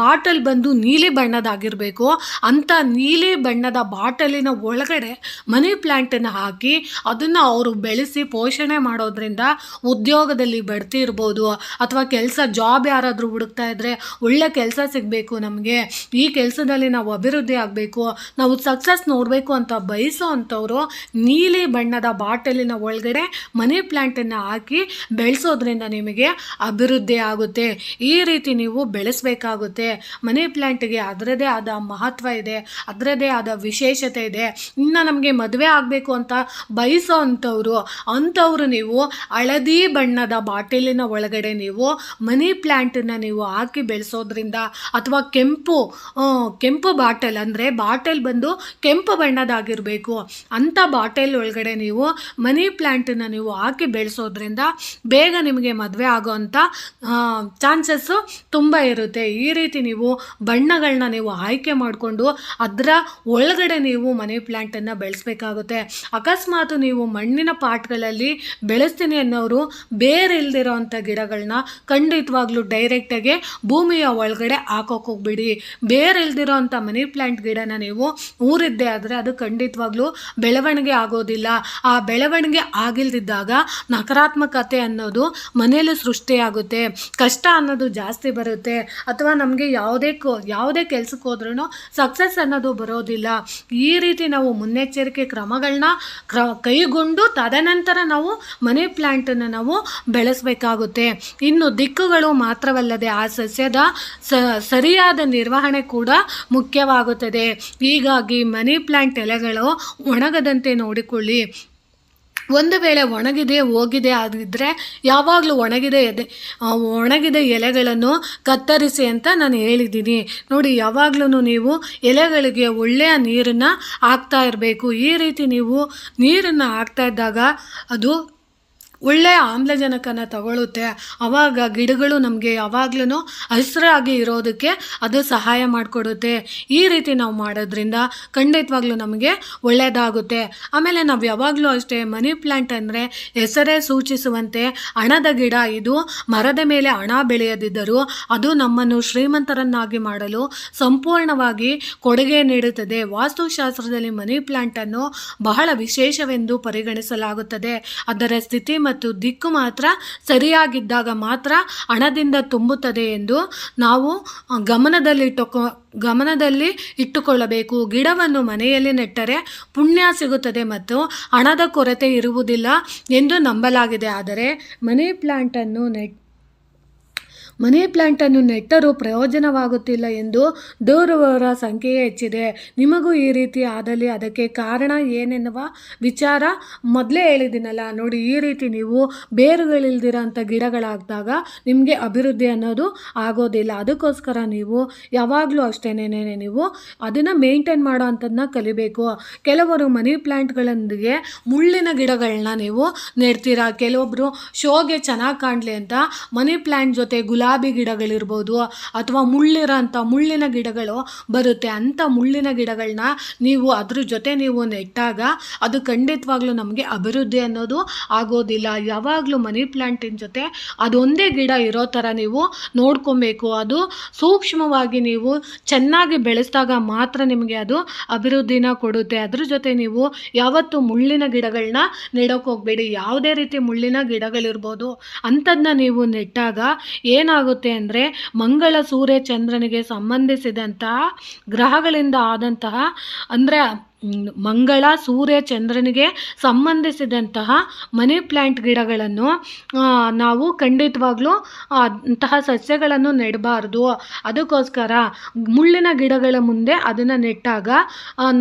ಬಾಟಲ್ ಬಂದು ನೀಲಿ ಬಣ್ಣದಾಗಿರಬೇಕು. ಅಂಥ ನೀಲಿ ಬಣ್ಣದ ಬಾಟಲಿನ ಒಳಗಡೆ ಮನಿ ಪ್ಲ್ಯಾಂಟನ್ನು ಹಾಕಿ ಅದನ್ನು ಅವರು ಬೆಳೆಸಿ ಪೋಷಣೆ ಮಾಡೋದ್ರಿಂದ ಉದ್ಯೋಗದಲ್ಲಿ ಬಡ್ತಿ ಇರ್ಬೋದು, ಅಥವಾ ಕೆಲಸ ಜಾಬ್ ಯಾರಾದರೂ ಹುಡುಕ್ತಾ ಇದ್ದರೆ ಒಳ್ಳೆ ಕೆಲಸ ಸಿಗಬೇಕು ನಮಗೆ. ಈ ಕೆಲಸದಲ್ಲಿ ನಾವು ಅಭಿವೃದ್ಧಿ ಆಗಬೇಕು, ನಾವು ಸಕ್ಸಸ್ ನೋಡಬೇಕು ಅಂತ ಬಯಸೋ ಅಂಥವ್ರು ನೀಲಿ ಬಣ್ಣದ ಬಾಟಲಿನ ಒಳಗಡೆ ಮನಿ ಪ್ಲ್ಯಾಂಟನ್ನು ಹಾಕಿ ಬೆಳೆಸೋದ್ರಿಂದ ನಿಮಗೆ ಅಭಿವೃದ್ಧಿ ಆಗುತ್ತೆ. ಈ ರೀತಿ ನೀವು ಬೆಳೆಸಬೇಕಾಗುತ್ತೆ. ಮನಿ ಪ್ಲ್ಯಾಂಟ್ಗೆ ಅದರದೇ ಆದ ಮಹತ್ವ ಇದೆ ಅದರದೇ ಆದ ವಿಶೇಷತೆ ಇದೆ. ಇನ್ನು ನಮಗೆ ಮದುವೆ ಆಗಬೇಕು ಅಂತ ಬಯಸೋ ಅಂಥವ್ರು ಅಂಥವ್ರು ನೀವು ಹಳದಿ ಬಣ್ಣದ ಬಾಟಲಿನ ಒಳಗಡೆ ನೀವು ಮನಿ ಪ್ಲ್ಯಾಂಟನ್ನು ನೀವು ಹಾಕಿ ಬೆಳೆಸೋದ್ರಿಂದ ಅಥವಾ ಕೆಂಪು ಕೆಂಪು ಬಾಟಲ್ ಅಂದರೆ ಬಾಟಲ್ ಬಂದು ಕೆಂಪು ಬಣ್ಣದಾಗಿರಬೇಕು. ಅಂಥ ಬಾಟಲ್ ಒಳಗಡೆ ನೀವು ಮನಿ ಪ್ಲ್ಯಾಂಟನ್ನು ನೀವು ಹಾಕಿ ಬೆಳೆಸೋದ್ರಿಂದ ಬೇಗ ನಿಮಗೆ ಮದುವೆ ಆಗೋವಂಥ ಚಾನ್ಸಸ್ಸು ತುಂಬ ಇರುತ್ತೆ. ಈ ರೀತಿ ನೀವು ಬಣ್ಣಗಳನ್ನ ನೀವು ಆಯ್ಕೆ ಮಾಡಿಕೊಂಡು ಅದರ ಒಳಗಡೆ ನೀವು ಮನಿ ಪ್ಲ್ಯಾಂಟನ್ನು ಬೆಳೆಸೋ ಬೆಳೆಸಬೇಕಾಗುತ್ತೆ ಅಕಸ್ಮಾತ್ ನೀವು ಮಣ್ಣಿನ ಪಾಟ್ಗಳಲ್ಲಿ ಬೆಳೆಸ್ತೀನಿ ಅನ್ನೋರು ಬೇರೆ ಇಲ್ದಿರೋ ಅಂಥ ಗಿಡಗಳನ್ನ ಖಂಡಿತವಾಗ್ಲೂ ಡೈರೆಕ್ಟಾಗಿ ಭೂಮಿಯ ಒಳಗಡೆ ಹಾಕೋಕೆ ಹೋಗ್ಬಿಡಿ. ಬೇರೆ ಇಲ್ದಿರೋ ಅಂಥ ಮನಿ ಪ್ಲ್ಯಾಂಟ್ ಗಿಡನ ನೀವು ಊರಿದ್ದೆ ಆದರೆ ಅದು ಖಂಡಿತವಾಗ್ಲೂ ಬೆಳವಣಿಗೆ ಆಗೋದಿಲ್ಲ. ಆ ಬೆಳವಣಿಗೆ ಆಗಿಲ್ದಿದ್ದಾಗ ನಕಾರಾತ್ಮಕತೆ ಅನ್ನೋದು ಮನೆಯಲ್ಲಿ ಸೃಷ್ಟಿಯಾಗುತ್ತೆ. ಕಷ್ಟ ಅನ್ನೋದು ಜಾಸ್ತಿ ಬರುತ್ತೆ. ಅಥವಾ ನಮಗೆ ಯಾವುದೇ ಯಾವುದೇ ಕೆಲಸಕ್ಕೆ ಹೋದ್ರೂ ಸಕ್ಸಸ್ ಅನ್ನೋದು ಬರೋದಿಲ್ಲ. ಈ ರೀತಿ ನಾವು ಮುನ್ನೆಚ್ಚರಿಕೆ ಕ್ರಮಗಳನ್ನ ಕ್ರ, ಕೈಗೊಂಡು ತದನಂತರ ನಾವು ಮನಿ ಪ್ಲ್ಯಾಂಟನ್ನು ನಾವು ಬೆಳೆಸಬೇಕಾಗುತ್ತೆ. ಇನ್ನು ದಿಕ್ಕುಗಳು ಮಾತ್ರವಲ್ಲದೆ ಆ ಸಸ್ಯದ ಸರಿಯಾದ ನಿರ್ವಹಣೆ ಕೂಡ ಮುಖ್ಯವಾಗುತ್ತದೆ. ಹೀಗಾಗಿ ಮನಿ ಪ್ಲ್ಯಾಂಟ್ ಎಲೆಗಳು ಒಣಗದಂತೆ ನೋಡಿಕೊಳ್ಳಿ. ಒಂದು ವೇಳೆ ಒಣಗಿದೆ, ಹೋಗಿದೆ ಆಗಿದ್ದರೆ ಯಾವಾಗಲೂ ಒಣಗಿದೆ ಎದೆ ಒಣಗಿದ ಎಲೆಗಳನ್ನು ಕತ್ತರಿಸಿ ಅಂತ ನಾನು ಹೇಳಿದ್ದೀನಿ. ನೋಡಿ ಯಾವಾಗಲೂ ನೀವು ಎಲೆಗಳಿಗೆ ಒಳ್ಳೆಯ ನೀರನ್ನು ಹಾಕ್ತಾ ಇರಬೇಕು. ಈ ರೀತಿ ನೀವು ನೀರನ್ನು ಹಾಕ್ತಾ ಇದ್ದಾಗ ಅದು ಒಳ್ಳೆಯ ಆಮ್ಲಜನಕನ ತಗೊಳ್ಳುತ್ತೆ ಆವಾಗ ಗಿಡಗಳು ನಮಗೆ ಯಾವಾಗ್ಲೂ ಹಸಿರಾಗಿ ಇರೋದಕ್ಕೆ ಅದು ಸಹಾಯ ಮಾಡಿಕೊಡುತ್ತೆ. ಈ ರೀತಿ ನಾವು ಮಾಡೋದ್ರಿಂದ ಖಂಡಿತವಾಗ್ಲೂ ನಮಗೆ ಒಳ್ಳೆಯದಾಗುತ್ತೆ ಆಮೇಲೆ ನಾವು ಯಾವಾಗಲೂ ಅಷ್ಟೇ ಮನಿ ಪ್ಲ್ಯಾಂಟ್ ಅಂದರೆ ಹೆಸರೇ ಸೂಚಿಸುವಂತೆ ಹಣದ ಗಿಡ ಇದು ಮರದ ಮೇಲೆ ಹಣ ಬೆಳೆಯದಿದ್ದರೂ ಅದು ನಮ್ಮನ್ನು ಶ್ರೀಮಂತರನ್ನಾಗಿ ಮಾಡಲು ಸಂಪೂರ್ಣವಾಗಿ ಕೊಡುಗೆ ನೀಡುತ್ತದೆ. ವಾಸ್ತುಶಾಸ್ತ್ರದಲ್ಲಿ ಮನಿ ಪ್ಲ್ಯಾಂಟನ್ನು ಬಹಳ ವಿಶೇಷವೆಂದು ಪರಿಗಣಿಸಲಾಗುತ್ತದೆ. ಅದರ ಸ್ಥಿತಿ ಮತ್ತು ದಿಕ್ಕು ಮಾತ್ರ ಸರಿಯಾಗಿದ್ದಾಗ ಮಾತ್ರ ಹಣದಿಂದ ತುಂಬುತ್ತದೆ ಎಂದು ನಾವು ಗಮನದಲ್ಲಿ ಗಮನದಲ್ಲಿಟ್ಟುಕೊ ಗಮನದಲ್ಲಿ ಇಟ್ಟುಕೊಳ್ಳಬೇಕು. ಗಿಡವನ್ನು ಮನೆಯಲ್ಲಿ ನೆಟ್ಟರೆ ಪುಣ್ಯ ಸಿಗುತ್ತದೆ ಮತ್ತು ಹಣದ ಕೊರತೆ ಇರುವುದಿಲ್ಲ ಎಂದು ನಂಬಲಾಗಿದೆ. ಆದರೆ ಮನಿ ಪ್ಲಾಂಟನ್ನು ನೆಟ್ ಮನಿ ಪ್ಲ್ಯಾಂಟನ್ನು ನೆಟ್ಟರೂ ಪ್ರಯೋಜನವಾಗುತ್ತಿಲ್ಲ ಎಂದು ದೂರುವವರ ಸಂಖ್ಯೆಯೇ ಹೆಚ್ಚಿದೆ. ನಿಮಗೂ ಈ ರೀತಿ ಆದಲ್ಲಿ ಅದಕ್ಕೆ ಕಾರಣ ಏನೆನ್ನುವ ವಿಚಾರ ಮೊದಲೇ ಹೇಳಿದ್ದೀನಲ್ಲ. ನೋಡಿ, ಈ ರೀತಿ ನೀವು ಬೇರುಗಳಿಲ್ದಿರೋಂಥ ಗಿಡಗಳಾಗ್ದಾಗ ನಿಮಗೆ ಅಭಿವೃದ್ಧಿ ಅನ್ನೋದು ಆಗೋದಿಲ್ಲ. ಅದಕ್ಕೋಸ್ಕರ ನೀವು ಯಾವಾಗಲೂ ಅಷ್ಟೇನೆ ನೀವು ಅದನ್ನು ಮೇಂಟೈನ್ ಮಾಡೋ ಅಂಥದ್ದನ್ನ ಕಲಿಬೇಕು. ಕೆಲವರು ಮನಿ ಪ್ಲ್ಯಾಂಟ್ಗಳೊಂದಿಗೆ ಮುಳ್ಳಿನ ಗಿಡಗಳನ್ನ ನೀವು ನೆಡ್ತೀರಾ? ಕೆಲವೊಬ್ಬರು ಶೋಗೆ ಚೆನ್ನಾಗಿ ಕಾಣಲಿ ಅಂತ ಮನಿ ಪ್ಲ್ಯಾಂಟ್ ಜೊತೆ ಗುಲಾಬಿ ಗಿಡಗಳಿರ್ಬೋದು ಅಥವಾ ಮುಳ್ಳಿರೋಂಥ ಮುಳ್ಳಿನ ಗಿಡಗಳು ಬರುತ್ತೆ. ಅಂಥ ಮುಳ್ಳಿನ ಗಿಡಗಳನ್ನ ನೀವು ಅದ್ರ ಜೊತೆ ನೀವು ನೆಟ್ಟಾಗ ಅದು ಖಂಡಿತವಾಗ್ಲೂ ನಮಗೆ ಅಭಿವೃದ್ಧಿ ಅನ್ನೋದು ಆಗೋದಿಲ್ಲ. ಯಾವಾಗಲೂ ಮನಿ ಪ್ಲ್ಯಾಂಟಿನ ಜೊತೆ ಅದೊಂದೇ ಗಿಡ ಇರೋ ಥರ ನೀವು ನೋಡ್ಕೊಬೇಕು. ಅದು ಸೂಕ್ಷ್ಮವಾಗಿ ನೀವು ಚೆನ್ನಾಗಿ ಬೆಳೆಸಿದಾಗ ಮಾತ್ರ ನಿಮಗೆ ಅದು ಅಭಿವೃದ್ಧಿನ ಕೊಡುತ್ತೆ. ಅದ್ರ ಜೊತೆ ನೀವು ಯಾವತ್ತು ಮುಳ್ಳಿನ ಗಿಡಗಳನ್ನ ನೆಡೋಕೆ ಹೋಗಬೇಡಿ. ಯಾವುದೇ ರೀತಿ ಮುಳ್ಳಿನ ಗಿಡಗಳಿರ್ಬೋದು ಅಂಥದ್ದನ್ನ ನೀವು ನೆಟ್ಟಾಗ ಏನಾಗುತ್ತೆ ಅಂದರೆ ಮಂಗಳ ಸೂರ್ಯ ಚಂದ್ರನಿಗೆ ಸಂಬಂಧಿಸಿದಂತಹ ಗ್ರಹಗಳಿಂದ ಆದಂತಹ ಅಂದರೆ ಮಂಗಳ, ಸೂರ್ಯ, ಚಂದ್ರನಿಗೆ ಸಂಬಂಧಿಸಿದಂತಹ ಮನಿ ಪ್ಲ್ಯಾಂಟ್ ಗಿಡಗಳನ್ನು ನಾವು ಖಂಡಿತವಾಗ್ಲೂ ಅಂತಹ ಸಸ್ಯಗಳನ್ನು ನೆಡಬಾರ್ದು. ಅದಕ್ಕೋಸ್ಕರ ಮುಳ್ಳಿನ ಗಿಡಗಳ ಮುಂದೆ ಅದನ್ನು ನೆಟ್ಟಾಗ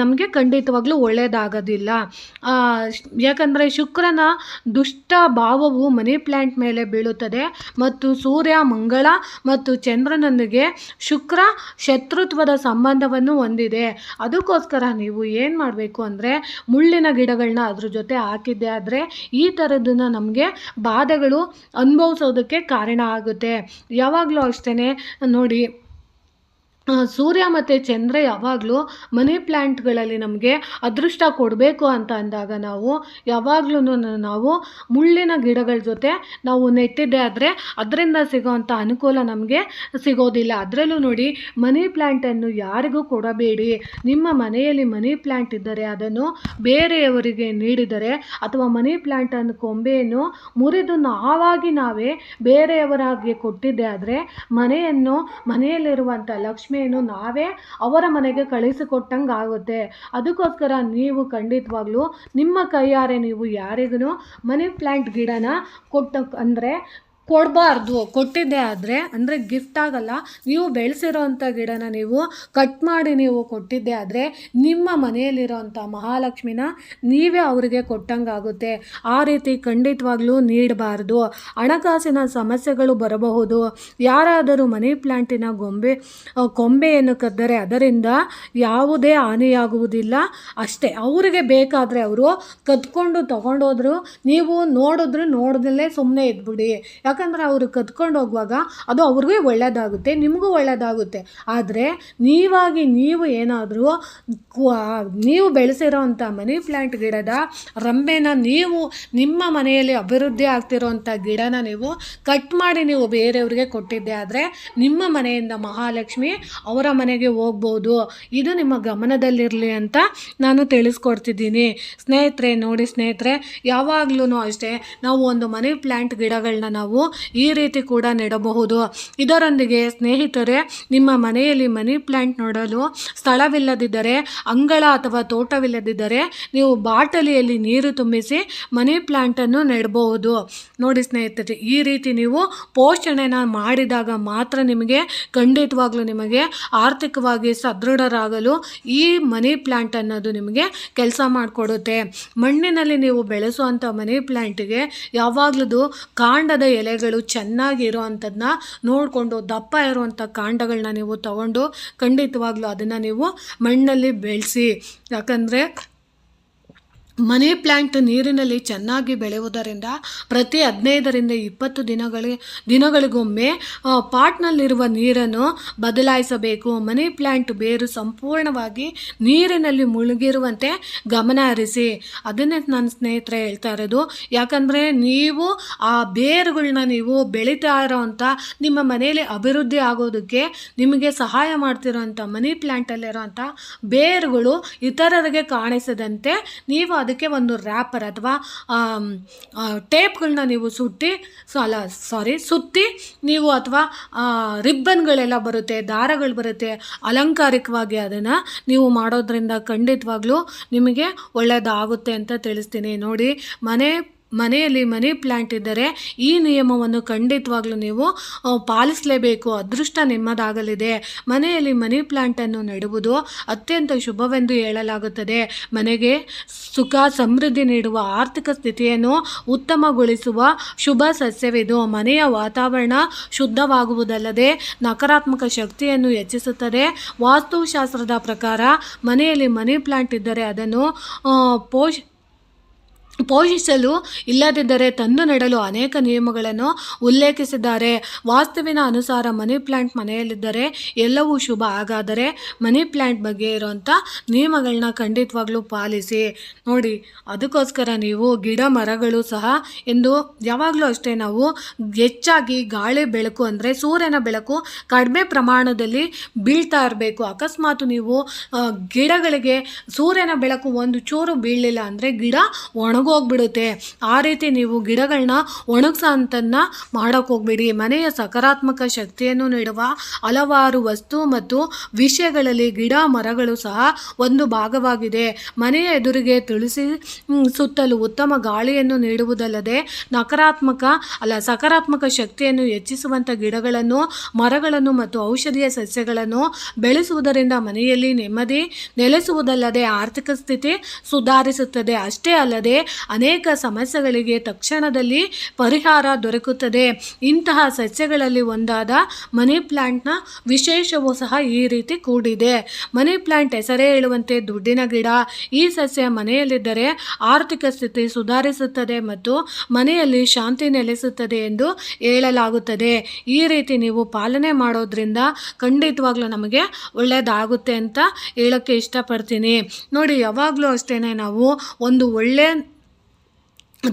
ನಮಗೆ ಖಂಡಿತವಾಗ್ಲೂ ಒಳ್ಳೆಯದಾಗೋದಿಲ್ಲ ಯಾಕಂದರೆ ಶುಕ್ರನ ದುಷ್ಟ ಭಾವವು ಮನಿ ಪ್ಲ್ಯಾಂಟ್ ಮೇಲೆ ಬೀಳುತ್ತದೆ. ಮತ್ತು ಸೂರ್ಯ, ಮಂಗಳ ಮತ್ತು ಚಂದ್ರನೊಂದಿಗೆ ಶುಕ್ರ ಶತ್ರುತ್ವದ ಸಂಬಂಧವನ್ನು ಹೊಂದಿದೆ. ಅದಕ್ಕೋಸ್ಕರ ನೀವು ಏನು ಮಾಡಬೇಕು ಅಂದರೆ ಮುಳ್ಳಿನ ಗಿಡಗಳನ್ನ ಅದ್ರ ಜೊತೆ ಹಾಕಿದ್ದೆ ಆದರೆ ಈ ಥರದನ್ನು ನಮಗೆ ಬಾಧೆಗಳು ಅನುಭವಿಸೋದಕ್ಕೆ ಕಾರಣ ಆಗುತ್ತೆ. ಯಾವಾಗಲೂ ಅಷ್ಟೇ ನೋಡಿ ಸೂರ್ಯ ಮತ್ತು ಚಂದ್ರ ಯಾವಾಗಲೂ ಮನಿ ಪ್ಲ್ಯಾಂಟ್ಗಳಲ್ಲಿ ನಮಗೆ ಅದೃಷ್ಟ ಕೊಡಬೇಕು ಅಂತ ಅಂದಾಗ ನಾವು ಯಾವಾಗಲೂ ನಾವು ಮುಳ್ಳಿನ ಗಿಡಗಳ ಜೊತೆ ನಾವು ನೆಟ್ಟಿದ್ದೆ ಆದರೆ ಅದರಿಂದ ಸಿಗೋವಂಥ ಅನುಕೂಲ ನಮಗೆ ಸಿಗೋದಿಲ್ಲ. ಅದರಲ್ಲೂ ನೋಡಿ ಮನಿ ಪ್ಲ್ಯಾಂಟನ್ನು ಯಾರಿಗೂ ಕೊಡಬೇಡಿ. ನಿಮ್ಮ ಮನೆಯಲ್ಲಿ ಮನಿ ಪ್ಲ್ಯಾಂಟ್ ಇದ್ದರೆ ಅದನ್ನು ಬೇರೆಯವರಿಗೆ ನೀಡಿದರೆ ಅಥವಾ ಮನಿ ಪ್ಲ್ಯಾಂಟನ್ನು ಕೊಂಬೆಯನ್ನು ಮುರಿದು ನಾವಾಗಿ ನಾವೇ ಬೇರೆಯವರಾಗಿ ಕೊಟ್ಟಿದ್ದೆ ಆದರೆ ಮನೆಯನ್ನು ಮನೆಯಲ್ಲಿರುವಂಥ ಲಕ್ಷ್ಮಿಯನ್ನು ನಾವೇ ಅವರ ಮನೆಗೆ ಕಳಿಸಿಕೊಟ್ಟಂಗೆ ಆಗುತ್ತೆ. ಅದಕ್ಕೋಸ್ಕರ ನೀವು ಖಂಡಿತವಾಗ್ಲೂ ನಿಮ್ಮ ಕೈಯಾರೆ ನೀವು ಯಾರಿಗೂ ಮನಿ ಪ್ಲ್ಯಾಂಟ್ ಗಿಡನ ಕೊಟ್ಟ ಅಂದರೆ ಕೊಡಬಾರ್ದು, ಕೊಟ್ಟಿದ್ದೆ ಆದರೆ, ಅಂದರೆ ಗಿಫ್ಟ್ ಆಗಲ್ಲ. ನೀವು ಬೆಳೆಸಿರೋವಂಥ ಗಿಡನ ನೀವು ಕಟ್ ಮಾಡಿ ನೀವು ಕೊಟ್ಟಿದ್ದೆ ಆದರೆ, ನಿಮ್ಮ ಮನೆಯಲ್ಲಿರೋವಂಥ ಮಹಾಲಕ್ಷ್ಮಿನ ನೀವೇ ಅವರಿಗೆ ಕೊಟ್ಟಂಗಾಗುತ್ತೆ. ಆ ರೀತಿ ಖಂಡಿತವಾಗ್ಲೂ ನೀಡಬಾರ್ದು. ಹಣಕಾಸಿನ ಸಮಸ್ಯೆಗಳು ಬರಬಹುದು. ಯಾರಾದರೂ ಮನಿ ಪ್ಲ್ಯಾಂಟಿನ ಗೊಂಬೆ ಕೊಂಬೆಯನ್ನು ಕದ್ದರೆ ಅದರಿಂದ ಯಾವುದೇ ಹಾನಿಯಾಗುವುದಿಲ್ಲ. ಅಷ್ಟೇ, ಅವರಿಗೆ ಬೇಕಾದರೆ ಅವರು ಕದ್ಕೊಂಡು ತಗೊಂಡೋದ್ರು, ನೀವು ನೋಡಿದ್ರು ನೋಡ್ದಲ್ಲೇ ಸುಮ್ಮನೆ ಇದ್ಬಿಡಿ. ಯಾಕಂದ್ರೆ ಯಾಕಂದರೆ ಅವರು ಕದ್ಕೊಂಡು ಹೋಗುವಾಗ ಅದು ಅವ್ರಿಗೂ ಒಳ್ಳೆಯದಾಗುತ್ತೆ ನಿಮಗೂ ಒಳ್ಳೆಯದಾಗುತ್ತೆ ಆದರೆ ನೀವಾಗಿ ನೀವು ಏನಾದರೂ ನೀವು ಬೆಳೆಸಿರೋವಂಥ ಮನಿ ಪ್ಲ್ಯಾಂಟ್ ಗಿಡದ ರಂಬೆನ ನೀವು ನಿಮ್ಮ ಮನೆಯಲ್ಲಿ ಅಭಿವೃದ್ಧಿ ಆಗ್ತಿರೋವಂಥ ಗಿಡನ ನೀವು ಕಟ್ ಮಾಡಿ ನೀವು ಬೇರೆಯವ್ರಿಗೆ ಕೊಟ್ಟಿದ್ದೆ ಆದರೆ ನಿಮ್ಮ ಮನೆಯಿಂದ ಮಹಾಲಕ್ಷ್ಮಿ ಅವರ ಮನೆಗೆ ಹೋಗ್ಬೋದು. ಇದು ನಿಮ್ಮ ಗಮನದಲ್ಲಿರಲಿ ಅಂತ ನಾನು ತಿಳಿಸ್ಕೊಡ್ತಿದ್ದೀನಿ. ಸ್ನೇಹಿತರೆ, ನೋಡಿ ಸ್ನೇಹಿತರೆ ಯಾವಾಗಲೂ ಅಷ್ಟೇ ನಾವು ಒಂದು ಮನಿ ಪ್ಲ್ಯಾಂಟ್ ಗಿಡಗಳನ್ನ ನಾವು ಈ ರೀತಿ ಕೂಡ ನೆಡಬಹುದು. ಇದರೊಂದಿಗೆ ಸ್ನೇಹಿತರೆ, ನಿಮ್ಮ ಮನೆಯಲ್ಲಿ ಮನಿ ಪ್ಲ್ಯಾಂಟ್ ನೋಡಲು ಸ್ಥಳವಿಲ್ಲದಿದ್ದರೆ, ಅಂಗಳ ಅಥವಾ ತೋಟವಿಲ್ಲದಿದ್ದರೆ ನೀವು ಬಾಟಲಿಯಲ್ಲಿ ನೀರು ತುಂಬಿಸಿ ಮನಿ ಪ್ಲ್ಯಾಂಟನ್ನು ನೆಡಬಹುದು. ನೋಡಿ ಸ್ನೇಹಿತರೆ, ಈ ರೀತಿ ನೀವು ಪೋಷಣೆನ ಮಾಡಿದಾಗ ಮಾತ್ರ ನಿಮಗೆ, ಖಂಡಿತವಾಗ್ಲೂ ನಿಮಗೆ ಆರ್ಥಿಕವಾಗಿ ಸದೃಢರಾಗಲು ಈ ಮನಿ ಪ್ಲ್ಯಾಂಟ್ ಅನ್ನೋದು ನಿಮಗೆ ಕೆಲಸ ಮಾಡಿಕೊಡುತ್ತೆ. ಮಣ್ಣಿನಲ್ಲಿ ನೀವು ಬೆಳೆಸುವಂಥ ಮನಿ ಪ್ಲ್ಯಾಂಟಿಗೆ ಯಾವಾಗಲೂ ಕಾಂಡದ ಎಲೆಗಳು ಚೆನ್ನಾಗಿರೋ ಅಂಥದ್ದನ್ನ ನೋಡಿಕೊಂಡು ದಪ್ಪ ಇರುವಂಥ ಕಾಂಡಗಳನ್ನ ನೀವು ತಗೊಂಡು ಖಂಡಿತವಾಗ್ಲೂ ಅದನ್ನು ನೀವು ಮಣ್ಣಲ್ಲಿ ಬೆಳೆಸಿ. ಯಾಕಂದರೆ ಮನಿ ಪ್ಲ್ಯಾಂಟ್ ನೀರಿನಲ್ಲಿ ಚೆನ್ನಾಗಿ ಬೆಳೆಯುವುದರಿಂದ ಪ್ರತಿ ಹದಿನೈದರಿಂದ ಇಪ್ಪತ್ತು ದಿನಗಳಿಗೆ ದಿನಗಳಿಗೊಮ್ಮೆ ಪಾಟ್ನಲ್ಲಿರುವ ನೀರನ್ನು ಬದಲಾಯಿಸಬೇಕು. ಮನಿ ಪ್ಲ್ಯಾಂಟ್ ಬೇರು ಸಂಪೂರ್ಣವಾಗಿ ನೀರಿನಲ್ಲಿ ಮುಳುಗಿರುವಂತೆ ಗಮನ ಹರಿಸಿ. ಅದನ್ನೇ ನನ್ನ ಸ್ನೇಹಿತರೆ ಹೇಳ್ತಾ ಇರೋದು. ಯಾಕಂದರೆ ನೀವು ಆ ಬೇರುಗಳನ್ನ ನೀವು ಬೆಳೀತಾ ಇರೋವಂಥ ನಿಮ್ಮ ಮನೆಯಲ್ಲಿ ಅಭಿವೃದ್ಧಿ ಆಗೋದಕ್ಕೆ ನಿಮಗೆ ಸಹಾಯ ಮಾಡ್ತಿರೋಂಥ ಮನಿ ಪ್ಲ್ಯಾಂಟಲ್ಲಿರೋಂಥ ಬೇರುಗಳು ಇತರರಿಗೆ ಕಾಣಿಸದಂತೆ ನೀವು ಅದಕ್ಕೆ ಒಂದು ರ್ಯಾಪರ್ ಅಥವಾ ಟೇಪ್ಗಳನ್ನ ನೀವು ಸುಟ್ಟಿ ಸೊ ಅಲ್ಲ ಸಾರಿ ಸುತ್ತಿ ನೀವು ಅಥವಾ ರಿಬ್ಬನ್ಗಳೆಲ್ಲ ಬರುತ್ತೆ, ದಾರಗಳು ಬರುತ್ತೆ, ಅಲಂಕಾರಿಕವಾಗಿ ಅದನ್ನು ನೀವು ಮಾಡೋದ್ರಿಂದ ಖಂಡಿತವಾಗ್ಲೂ ನಿಮಗೆ ಒಳ್ಳೆಯದಾಗುತ್ತೆ ಅಂತ ತಿಳಿಸ್ತೀನಿ. ನೋಡಿ, ಮನೆ ಮನೆಯಲ್ಲಿ ಮನಿ ಪ್ಲ್ಯಾಂಟ್ ಇದ್ದರೆ ಈ ನಿಯಮವನ್ನು ಖಂಡಿತವಾಗ್ಲೂ ನೀವು ಪಾಲಿಸಲೇಬೇಕು. ಅದೃಷ್ಟ ನಿಮ್ಮದಾಗಲಿದೆ. ಮನೆಯಲ್ಲಿ ಮನಿ ಪ್ಲ್ಯಾಂಟನ್ನು ನೆಡುವುದು ಅತ್ಯಂತ ಶುಭವೆಂದು ಹೇಳಲಾಗುತ್ತದೆ. ಮನೆಗೆ ಸುಖ, ಸಮೃದ್ಧಿ ನೀಡುವ ಆರ್ಥಿಕ ಸ್ಥಿತಿಯನ್ನು ಉತ್ತಮಗೊಳಿಸುವ ಶುಭ ಸಸ್ಯವಿದು. ಮನೆಯ ವಾತಾವರಣ ಶುದ್ಧವಾಗುವುದಲ್ಲದೆ ನಕಾರಾತ್ಮಕ ಶಕ್ತಿಯನ್ನು ಹೆಚ್ಚಿಸುತ್ತದೆ. ವಾಸ್ತುಶಾಸ್ತ್ರದ ಪ್ರಕಾರ ಮನೆಯಲ್ಲಿ ಮನಿ ಪ್ಲ್ಯಾಂಟ್ ಇದ್ದರೆ ಅದನ್ನು ಪೋಷ ಪೋಷಿಸಲು ಇಲ್ಲದಿದ್ದರೆ ತಂದು ನೆಡಲು ಅನೇಕ ನಿಯಮಗಳನ್ನು ಉಲ್ಲೇಖಿಸಿದ್ದಾರೆ. ವಾಸ್ತುವಿನ ಅನುಸಾರ ಮನಿ ಪ್ಲ್ಯಾಂಟ್ ಮನೆಯಲ್ಲಿದ್ದರೆ ಎಲ್ಲವೂ ಶುಭ. ಹಾಗಾದರೆ ಮನಿ ಪ್ಲ್ಯಾಂಟ್ ಬಗ್ಗೆ ಇರುವಂಥ ನಿಯಮಗಳನ್ನ ಖಂಡಿತವಾಗ್ಲೂ ಪಾಲಿಸಿ. ನೋಡಿ, ಅದಕ್ಕೋಸ್ಕರ ನೀವು ಗಿಡ ಮರಗಳು ಸಹ ಎಂದು ಯಾವಾಗಲೂ ಅಷ್ಟೇ ನಾವು ಹೆಚ್ಚಾಗಿ ಗಾಳಿ ಬೆಳಕು ಅಂದರೆ ಸೂರ್ಯನ ಬೆಳಕು ಕಡಿಮೆ ಪ್ರಮಾಣದಲ್ಲಿ ಬೀಳ್ತಾ ಇರಬೇಕು. ಅಕಸ್ಮಾತ್ ನೀವು ಗಿಡಗಳಿಗೆ ಸೂರ್ಯನ ಬೆಳಕು ಒಂದು ಚೂರು ಬೀಳಲಿಲ್ಲ ಅಂದರೆ ಗಿಡ ಒಣಗೋಗ್ಬಿಡುತ್ತೆ ಆ ರೀತಿ ನೀವು ಗಿಡಗಳನ್ನ ಒಣಗ್ಸೋ ಅಂತನ್ನ ಮಾಡೋಕೆ ಹೋಗ್ಬೇಡಿ. ಮನೆಯ ಸಕಾರಾತ್ಮಕ ಶಕ್ತಿಯನ್ನು ನೀಡುವ ಹಲವಾರು ವಸ್ತು ಮತ್ತು ವಿಷಯಗಳಲ್ಲಿ ಗಿಡ, ಮರಗಳು ಸಹ ಒಂದು ಭಾಗವಾಗಿದೆ. ಮನೆಯ ಎದುರಿಗೆ ತುಳಸಿ ಸುತ್ತಲೂ ಉತ್ತಮ ಗಾಳಿಯನ್ನು ನೀಡುವುದಲ್ಲದೆ ನಕಾರಾತ್ಮಕ, ಅಲ್ಲ, ಸಕಾರಾತ್ಮಕ ಶಕ್ತಿಯನ್ನು ಹೆಚ್ಚಿಸುವಂಥ ಗಿಡಗಳನ್ನು, ಮರಗಳನ್ನು ಮತ್ತು ಔಷಧೀಯ ಸಸ್ಯಗಳನ್ನು ಬೆಳೆಸುವುದರಿಂದ ಮನೆಯಲ್ಲಿ ನೆಮ್ಮದಿ ನೆಲೆಸುವುದಲ್ಲದೆ ಆರ್ಥಿಕ ಸ್ಥಿತಿ ಸುಧಾರಿಸುತ್ತದೆ. ಅಷ್ಟೇ ಅಲ್ಲದೆ ಅನೇಕ ಸಮಸ್ಯೆಗಳಿಗೆ ತಕ್ಷಣದಲ್ಲಿ ಪರಿಹಾರ ದೊರಕುತ್ತದೆ. ಇಂತಹ ಸಸ್ಯಗಳಲ್ಲಿ ಒಂದಾದ ಮನಿ ಪ್ಲ್ಯಾಂಟ್ನ ವಿಶೇಷವೂ ಸಹ ಈ ರೀತಿ ಕೂಡಿದೆ. ಮನಿ ಪ್ಲ್ಯಾಂಟ್ ಹೆಸರೇ ಹೇಳುವಂತೆ ದುಡ್ಡಿನ ಗಿಡ ಈ ಸಸ್ಯ ಮನೆಯಲ್ಲಿದ್ದರೆ ಆರ್ಥಿಕ ಸ್ಥಿತಿ ಸುಧಾರಿಸುತ್ತದೆ ಮತ್ತು ಮನೆಯಲ್ಲಿ ಶಾಂತಿ ನೆಲೆಸುತ್ತದೆ ಎಂದು ಹೇಳಲಾಗುತ್ತದೆ. ಈ ರೀತಿ ನೀವು ಪಾಲನೆ ಮಾಡೋದ್ರಿಂದ ಖಂಡಿತವಾಗ್ಲೂ ನಮಗೆ ಒಳ್ಳೆಯದಾಗುತ್ತೆ ಅಂತ ಹೇಳೋಕ್ಕೆ ಇಷ್ಟಪಡ್ತೀನಿ. ನೋಡಿ, ಯಾವಾಗಲೂ ಅಷ್ಟೇ ನಾವು ಒಂದು ಒಳ್ಳೆ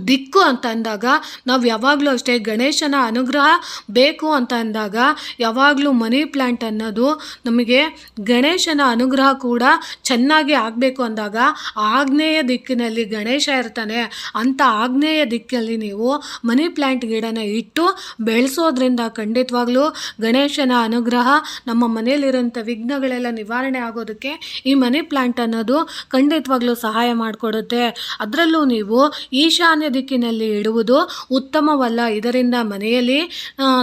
ದಿಕ್ಕು ಅಂತ ಅಂದಾಗ ನಾವು ಯಾವಾಗಲೂ ಅಷ್ಟೇ ಗಣೇಶನ ಅನುಗ್ರಹ ಬೇಕು ಅಂತ ಅಂದಾಗ ಯಾವಾಗಲೂ ಮನಿ ಪ್ಲ್ಯಾಂಟ್ ಅನ್ನೋದು ನಮಗೆ ಗಣೇಶನ ಅನುಗ್ರಹ ಕೂಡ ಚೆನ್ನಾಗಿ ಆಗಬೇಕು ಅಂದಾಗ ಆಗ್ನೇಯ ದಿಕ್ಕಿನಲ್ಲಿ ಗಣೇಶ ಇರ್ತಾನೆ ಅಂಥ ಆಗ್ನೇಯ ದಿಕ್ಕಲ್ಲಿ ನೀವು ಮನಿ ಪ್ಲ್ಯಾಂಟ್ ಗಿಡನ ಇಟ್ಟು ಬೆಳೆಸೋದ್ರಿಂದ ಖಂಡಿತವಾಗ್ಲೂ ಗಣೇಶನ ಅನುಗ್ರಹ ನಮ್ಮ ಮನೆಯಲ್ಲಿರೋಂಥ ವಿಘ್ನಗಳೆಲ್ಲ ನಿವಾರಣೆ ಆಗೋದಕ್ಕೆ ಈ ಮನಿ ಪ್ಲ್ಯಾಂಟ್ ಅನ್ನೋದು ಖಂಡಿತವಾಗ್ಲೂ ಸಹಾಯ ಮಾಡಿಕೊಡುತ್ತೆ. ಅದರಲ್ಲೂ ನೀವು ಈಶಾನ್ಯ ದಿಕ್ಕಿನಲ್ಲಿ ಇಡುವುದು ಉತ್ತಮವಲ್ಲ. ಇದರಿಂದ ಮನೆಯಲ್ಲಿ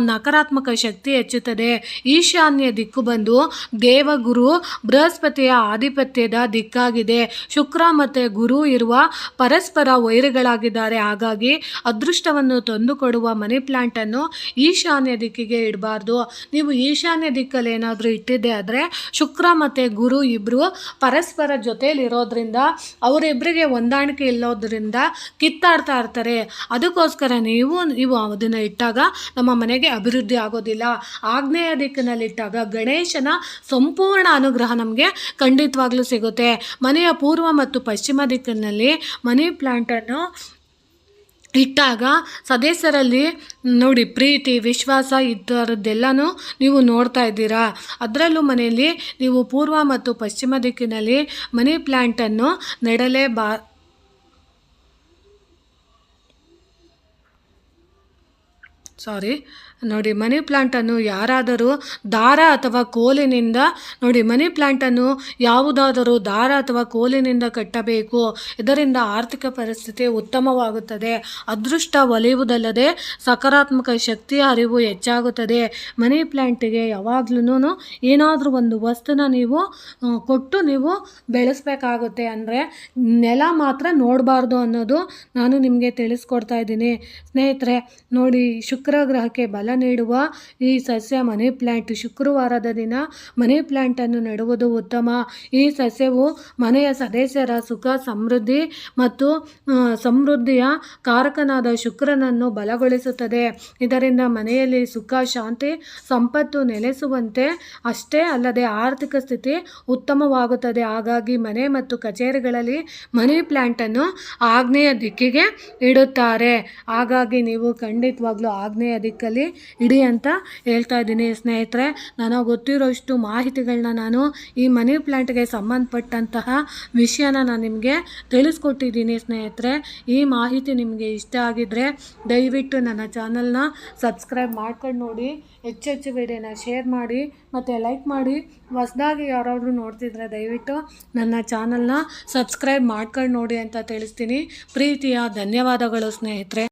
ನಕಾರಾತ್ಮಕ ಶಕ್ತಿ ಹೆಚ್ಚುತ್ತದೆ. ಈಶಾನ್ಯ ದಿಕ್ಕು ಬಂದು ದೇವಗುರು ಬೃಹಸ್ಪತಿಯ ಆಧಿಪತ್ಯದ ದಿಕ್ಕಾಗಿದೆ. ಶುಕ್ರ ಮತ್ತು ಗುರು ಇರುವ ಪರಸ್ಪರ ವೈರಿಗಳಾಗಿದ್ದಾರೆ. ಹಾಗಾಗಿ ಅದೃಷ್ಟವನ್ನು ತಂದುಕೊಡುವ ಮನಿ ಪ್ಲ್ಯಾಂಟನ್ನು ಈಶಾನ್ಯ ದಿಕ್ಕಿಗೆ ಇಡಬಾರ್ದು. ನೀವು ಈಶಾನ್ಯ ದಿಕ್ಕಲ್ಲಿ ಏನಾದರೂ ಇಟ್ಟಿದ್ದೆ ಆದರೆ ಶುಕ್ರ ಮತ್ತು ಗುರು ಇಬ್ಬರು ಪರಸ್ಪರ ಜೊತೆಯಲ್ಲಿರೋದ್ರಿಂದ ಅವರಿಬ್ಬರಿಗೆ ಹೊಂದಾಣಿಕೆ ಇಲ್ಲೋದ್ರಿಂದ ಕಿತ್ತಾಡ್ತಾ ಮಾಡ್ತಾ ಇರ್ತಾರೆ. ಅದಕ್ಕೋಸ್ಕರ ನೀವು ನೀವು ಅದನ್ನು ಇಟ್ಟಾಗ ನಮ್ಮ ಮನೆಗೆ ಅಭಿವೃದ್ಧಿ ಆಗೋದಿಲ್ಲ. ಆಗ್ನೇಯ ದಿಕ್ಕಿನಲ್ಲಿಟ್ಟಾಗ ಗಣೇಶನ ಸಂಪೂರ್ಣ ಅನುಗ್ರಹ ನಮಗೆ ಖಂಡಿತವಾಗ್ಲೂ ಸಿಗುತ್ತೆ. ಮನೆಯ ಪೂರ್ವ ಮತ್ತು ಪಶ್ಚಿಮ ದಿಕ್ಕಿನಲ್ಲಿ ಮನಿ ಪ್ಲಾಂಟನ್ನು ಇಟ್ಟಾಗ ಸದಸ್ಯರಲ್ಲಿ ನೋಡಿ ಪ್ರೀತಿ, ವಿಶ್ವಾಸ ಈ ನೀವು ನೋಡ್ತಾ ಇದ್ದೀರಾ. ಅದರಲ್ಲೂ ಮನೆಯಲ್ಲಿ ನೀವು ಪೂರ್ವ ಮತ್ತು ಪಶ್ಚಿಮ ದಿಕ್ಕಿನಲ್ಲಿ ಮನಿ ಪ್ಲ್ಯಾಂಟನ್ನು ನೆಡಲೇ ಸಾರಿ ನೋಡಿ, ಮನಿ ಪ್ಲಾಂಟನ್ನು ಯಾರಾದರೂ ದಾರ ಅಥವಾ ಕೋಲಿನಿಂದ, ನೋಡಿ, ಮನಿ ಪ್ಲಾಂಟನ್ನು ಯಾವುದಾದರೂ ದಾರ ಅಥವಾ ಕೋಲಿನಿಂದ ಕಟ್ಟಬೇಕು. ಇದರಿಂದ ಆರ್ಥಿಕ ಪರಿಸ್ಥಿತಿ ಉತ್ತಮವಾಗುತ್ತದೆ. ಅದೃಷ್ಟ ಒಲಿಯುವುದಲ್ಲದೆ ಸಕಾರಾತ್ಮಕ ಶಕ್ತಿಯ ಅರಿವು ಹೆಚ್ಚಾಗುತ್ತದೆ. ಮನಿ ಪ್ಲ್ಯಾಂಟಿಗೆ ಯಾವಾಗ್ಲೂ ಏನಾದರೂ ಒಂದು ವಸ್ತುನ ನೀವು ಕೊಟ್ಟು ನೀವು ಬೆಳೆಸಬೇಕಾಗುತ್ತೆ. ಅಂದರೆ ನೆಲ ಮಾತ್ರ ನೋಡಬಾರ್ದು ಅನ್ನೋದು ನಾನು ನಿಮಗೆ ತಿಳಿಸ್ಕೊಡ್ತಾ ಇದ್ದೀನಿ. ಸ್ನೇಹಿತರೆ, ನೋಡಿ, ಶುಕ್ರ ಗ್ರಹಕ್ಕೆ ಬಲ ನೀಡುವ ಈ ಸಸ್ಯ ಮನಿ ಪ್ಲ್ಯಾಂಟ್ ಶುಕ್ರವಾರದ ದಿನ ಮನಿ ಪ್ಲ್ಯಾಂಟನ್ನು ನೆಡುವುದು ಉತ್ತಮ. ಈ ಸಸ್ಯವು ಮನೆಯ ಸದಸ್ಯರ ಸುಖ, ಸಮೃದ್ಧಿ ಮತ್ತು ಸಮೃದ್ಧಿಯ ಕಾರಕನಾದ ಶುಕ್ರನನ್ನು ಬಲಗೊಳಿಸುತ್ತದೆ. ಇದರಿಂದ ಮನೆಯಲ್ಲಿ ಸುಖ, ಶಾಂತಿ, ಸಂಪತ್ತು ನೆಲೆಸುವಂತೆ ಅಷ್ಟೇ ಅಲ್ಲದೆ ಆರ್ಥಿಕ ಸ್ಥಿತಿ ಉತ್ತಮವಾಗುತ್ತದೆ. ಹಾಗಾಗಿ ಮನೆ ಮತ್ತು ಕಚೇರಿಗಳಲ್ಲಿ ಮನಿ ಪ್ಲ್ಯಾಂಟನ್ನು ಆಗ್ನೇಯ ದಿಕ್ಕಿಗೆ ಇಡುತ್ತಾರೆ. ಹಾಗಾಗಿ ನೀವು ಖಂಡಿತವಾಗ್ಲೂ ಆಗ್ನೇಯ ದಿಕ್ಕಲ್ಲಿ ಇಡಿ ಅಂತ ಹೇಳ್ತಾ ಇದ್ದೀನಿ. ಸ್ನೇಹಿತರೆ, ನನಗೆ ಗೊತ್ತಿರೋಷ್ಟು ಮಾಹಿತಿಗಳನ್ನ ನಾನು ಈ ಮನಿ ಪ್ಲ್ಯಾಂಟ್ಗೆ ಸಂಬಂಧಪಟ್ಟಂತಹ ವಿಷಯನ ನಾನು ನಿಮಗೆ ತಿಳಿಸ್ಕೊಟ್ಟಿದ್ದೀನಿ ಸ್ನೇಹಿತರೆ. ಈ ಮಾಹಿತಿ ನಿಮಗೆ ಇಷ್ಟ ಆಗಿದ್ದರೆ ದಯವಿಟ್ಟು ನನ್ನ ಚಾನಲ್ನ ಸಬ್ಸ್ಕ್ರೈಬ್ ಮಾಡ್ಕೊಂಡು ನೋಡಿ. ಹೆಚ್ಚು ಹೆಚ್ಚು ವಿಡಿಯೋನ ಶೇರ್ ಮಾಡಿ ಮತ್ತು ಲೈಕ್ ಮಾಡಿ. ಹೊಸದಾಗಿ ಯಾರಾದರೂ ನೋಡ್ತಿದ್ರೆ ದಯವಿಟ್ಟು ನನ್ನ ಚಾನಲ್ನ ಸಬ್ಸ್ಕ್ರೈಬ್ ಮಾಡ್ಕೊಂಡು ನೋಡಿ ಅಂತ ತಿಳಿಸ್ತೀನಿ. ಪ್ರೀತಿಯ ಧನ್ಯವಾದಗಳು ಸ್ನೇಹಿತರೆ.